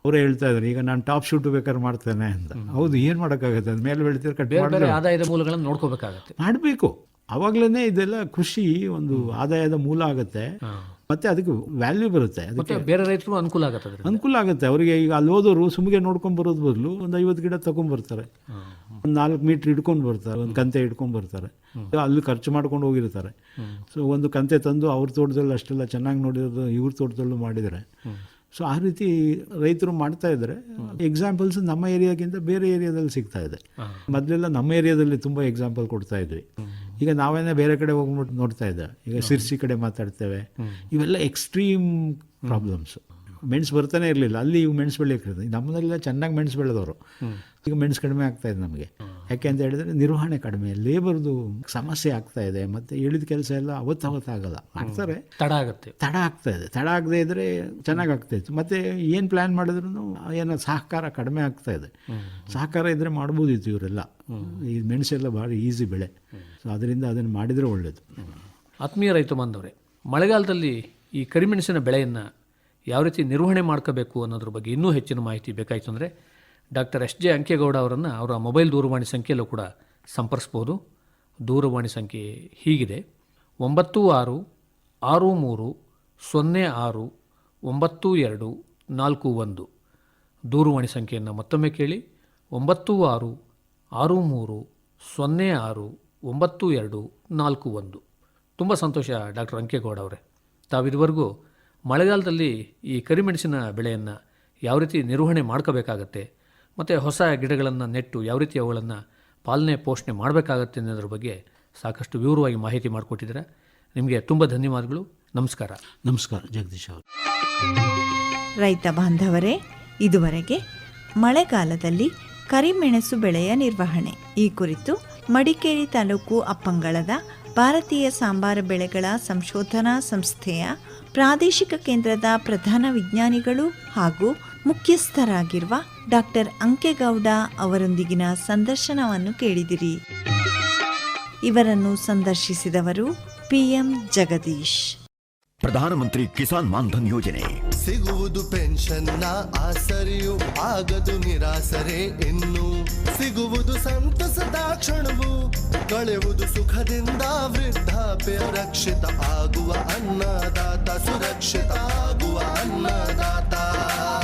ಅವರೇ ಹೇಳ್ತಾ ಇದ್ದಾರೆ ಈಗ ನಾನು ಟಾಪ್ ಶೂಟ್ ಬೇಕಾದ್ರೆ ಮಾಡ್ತೇನೆ ಅಂತ. ಹೌದು ಏನು ಮಾಡೋಕ್ಕಾಗುತ್ತೆ? ಅದು ಮೇಲೆ ಬೆಳಿತೀರ ಕಟ್ ಆದಾಯದ ಮೂಲಗಳನ್ನು ನೋಡ್ಕೋಬೇಕಾಗತ್ತೆ. ಮಾಡಬೇಕು. ಅವಾಗಲೇ ಇದೆಲ್ಲ ಕೃಷಿ ಒಂದು ಆದಾಯದ ಮೂಲ ಆಗುತ್ತೆ. ಮತ್ತೆ ಅದಕ್ಕೆ ವ್ಯಾಲ್ಯೂ ಬರುತ್ತೆ. ಅದಕ್ಕೆ ಬೇರೆ ರೈತರು ಅನುಕೂಲ ಆಗುತ್ತೆ ಅನುಕೂಲ ಆಗುತ್ತೆ. ಅವರಿಗೆ ಈಗ ಅಲ್ಲಿ ಹೋದವರು ಸುಮ್ಗೆ ನೋಡ್ಕೊಂಡು ಬರೋದು ಬದಲು ಒಂದು ಐವತ್ತು ಗಿಡ ತಗೊಂಡ್ಬರ್ತಾರೆ ಒಂದು ನಾಲ್ಕು ಮೀಟ್ರ್ ಇಟ್ಕೊಂಡು ಬರ್ತಾರೆ. ಒಂದು ಕಂತೆ ಇಟ್ಕೊಂಡ್ ಬರ್ತಾರೆ. ಅಲ್ಲಿ ಖರ್ಚು ಮಾಡ್ಕೊಂಡು ಹೋಗಿರ್ತಾರೆ. ಸೊ ಒಂದು ಕಂತೆ ತಂದು ಅವ್ರ ತೋಟದಲ್ಲಿ ಅಷ್ಟೆಲ್ಲ ಚೆನ್ನಾಗಿ ನೋಡಿರೋದು ಇವ್ರ ತೋಟದಲ್ಲೂ ಮಾಡಿದರೆ ಸೊ ಆ ರೀತಿ ರೈತರು ಮಾಡ್ತಾ ಇದ್ದಾರೆ. ಎಕ್ಸಾಂಪಲ್ಸ್ ನಮ್ಮ ಏರಿಯಾಗಿಂತ ಬೇರೆ ಏರಿಯಾದಲ್ಲಿ ಸಿಗ್ತಾ ಇದೆ. ಮೊದಲೆಲ್ಲ ನಮ್ಮ ಏರಿಯಾದಲ್ಲಿ ತುಂಬ ಎಕ್ಸಾಂಪಲ್ ಕೊಡ್ತಾ ಇದ್ವಿ. ಈಗ ನಾವೇನೇ ಬೇರೆ ಕಡೆ ಹೋಗ್ಬಿಟ್ಟು ನೋಡ್ತಾ ಇದ್ದ. ಈಗ ಸಿರ್ಸಿ ಕಡೆ ಮಾತಾಡ್ತೇವೆ. ಇವೆಲ್ಲ ಎಕ್ಸ್ಟ್ರೀಮ್ ಪ್ರಾಬ್ಲಮ್ಸ್ ಮೆಣಸು ಬರ್ತಾನೆ ಇರಲಿಲ್ಲ. ಅಲ್ಲಿ ಇವು ಮೆಣಸು ಬೆಳೆಯೋಕ್ಕಿರೋದು ನಮ್ಮನೆಲ್ಲ ಚೆನ್ನಾಗಿ ಮೆಣಸು ಬೆಳೆದವರು. ಈಗ ಮೆಣಸು ಕಡಿಮೆ ಆಗ್ತಾ ಇದೆ ನಮಗೆ. ಯಾಕೆ ಅಂತ ಹೇಳಿದ್ರೆ ನಿರ್ವಹಣೆ ಕಡಿಮೆ ಲೇಬರ್ದು ಸಮಸ್ಯೆ ಆಗ್ತಾ ಇದೆ. ಮತ್ತು ಇಳಿದ ಕೆಲಸ ಎಲ್ಲ ಅವತ್ತು ಅವತ್ತು ಆಗಲ್ಲ ಮಾಡ್ತಾರೆ. ತಡ ಆಗುತ್ತೆ. ತಡ ಆಗ್ತಾ ಇದೆ. ತಡ ಆಗದೆ ಇದ್ದರೆ ಚೆನ್ನಾಗಿ ಆಗ್ತಾ ಇತ್ತು. ಮತ್ತು ಏನು ಪ್ಲ್ಯಾನ್ ಮಾಡಿದ್ರು ಏನೋ ಸಹಕಾರ ಕಡಿಮೆ ಆಗ್ತಾ ಇದೆ. ಸಹಕಾರ ಇದ್ದರೆ ಮಾಡ್ಬೋದಿತ್ತು ಇವರೆಲ್ಲ. ಈ ಮೆಣಸೆಲ್ಲ ಭಾರಿ ಈಸಿ ಬೆಳೆ. ಸೊ ಅದರಿಂದ ಅದನ್ನು ಮಾಡಿದರೆ ಒಳ್ಳೆಯದು ಆತ್ಮೀಯ ರೈತ ಬಾಂಧವರೇ ಮಳೆಗಾಲದಲ್ಲಿ ಈ ಕರಿಮೆಣಸಿನ ಬೆಳೆಯನ್ನು ಯಾವ ರೀತಿ ನಿರ್ವಹಣೆ ಮಾಡ್ಕೋಬೇಕು ಅನ್ನೋದ್ರ ಬಗ್ಗೆ ಇನ್ನೂ ಹೆಚ್ಚಿನ ಮಾಹಿತಿ ಬೇಕಾಯಿತು ಅಂದರೆ ಡಾಕ್ಟರ್ ಎಸ್ ಜೆ ಅಂಕೇಗೌಡ ಅವರನ್ನು ಅವರ ಮೊಬೈಲ್ ದೂರವಾಣಿ ಸಂಖ್ಯೆಯಲ್ಲೂ ಕೂಡ ಸಂಪರ್ಸ್ಬೋದು. ದೂರವಾಣಿ ಸಂಖ್ಯೆ ಹೀಗಿದೆ. ಒಂಬತ್ತು ಆರು ಆರು ಮೂರು, ಸೊನ್ನೆ ಆರು, ಒಂಬತ್ತು ಎರಡು, ನಾಲ್ಕು ಒಂದು. ದೂರವಾಣಿ ಸಂಖ್ಯೆಯನ್ನು ಮತ್ತೊಮ್ಮೆ ಕೇಳಿ. ಒಂಬತ್ತು ಆರು ಆರು ಮೂರು, ಸೊನ್ನೆ ಆರು, ಒಂಬತ್ತು ಎರಡು, ನಾಲ್ಕು ಒಂದು. ತುಂಬ ಸಂತೋಷ ಡಾಕ್ಟರ್ ಅಂಕೇಗೌಡ ಅವರೇ. ತಾವಿದುವರೆಗೂ ಮಳೆಗಾಲದಲ್ಲಿ ಈ ಕರಿಮೆಣಸಿನ ಬೆಳೆಯನ್ನು ಯಾವ ರೀತಿ ನಿರ್ವಹಣೆ ಮಾಡ್ಕೋಬೇಕಾಗತ್ತೆ ಮತ್ತು ಹೊಸ ಗಿಡಗಳನ್ನು ನೆಟ್ಟು ಯಾವ ರೀತಿ ಅವುಗಳನ್ನು ಪಾಲನೆ ಪೋಷಣೆ ಮಾಡಬೇಕಾಗತ್ತೆ ಅನ್ನೋದ್ರ ಬಗ್ಗೆ ಸಾಕಷ್ಟು ವಿವರವಾಗಿ ಮಾಹಿತಿ ಮಾಡಿಕೊಟ್ಟಿದ್ದೀರಾ. ನಿಮಗೆ ತುಂಬ ಧನ್ಯವಾದಗಳು. ನಮಸ್ಕಾರ. ನಮಸ್ಕಾರ. ಜಗದೀಶ್ ಅವರು. ರೈತ ಬಾಂಧವರೇ ಇದುವರೆಗೆ ಮಳೆಗಾಲದಲ್ಲಿ ಕರಿಮೆಣಸು ಬೆಳೆಯ ನಿರ್ವಹಣೆ. ಈ ಕುರಿತು ಮಡಿಕೇರಿ ತಾಲೂಕು ಅಪ್ಪಂಗಳದ ಭಾರತೀಯ ಸಾಂಬಾರ ಬೆಳೆಗಳ ಸಂಶೋಧನಾ ಸಂಸ್ಥೆಯ ಪ್ರಾದೇಶಿಕ ಕೇಂದ್ರದ ಪ್ರಧಾನ ವಿಜ್ಞಾನಿಗಳು ಹಾಗೂ ಮುಖ್ಯಸ್ಥರಾಗಿರುವ ಡಾಕ್ಟರ್ ಅಂಕೆಗೌಡ ಅವರೊಂದಿಗಿನ ಸಂದರ್ಶನವನ್ನು ಕೇಳಿದಿರಿ. ಇವರನ್ನು ಸಂದರ್ಶಿಸಿದವರು ಪಿಎಂ ಜಗದೀಶ್. ಪ್ರಧಾನಮಂತ್ರಿ ಕಿಸಾನ್ ಮಾನ್ಧನ್ ಯೋಜನೆ. ಸಿಗುವುದು ಪೆನ್ಷನ್ ಆಸರಿಯು ಆಗದು ನಿರಾಸರೆ ಇನ್ನು ಸಿಗುವುದು ಸಂತಸದ ಕ್ಷಣವು ಕಳೆವುದು ಸುಖದಿಂದ ವೃದ್ಧಾಪ್ಯ ರಕ್ಷಿತ ಆಗುವ ಅನ್ನದಾತ ಸುರಕ್ಷಿತ ಆಗುವ ಅನ್ನದಾತ.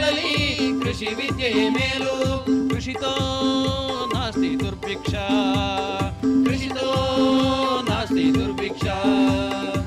ವಿದ್ಯೆಗಳಲ್ಲಿ ಕೃಷಿ ವಿದ್ಯೆಯೇ ಮೇಲು ಕೃಷಿತೋ ನಾಸ್ತಿ ದುರ್ಭಿಕ್ಷ ಕೃಷಿತೋ ನಾಸ್ತಿ ದುರ್ಭಿಕ್ಷ ಕೃಷಿತೋ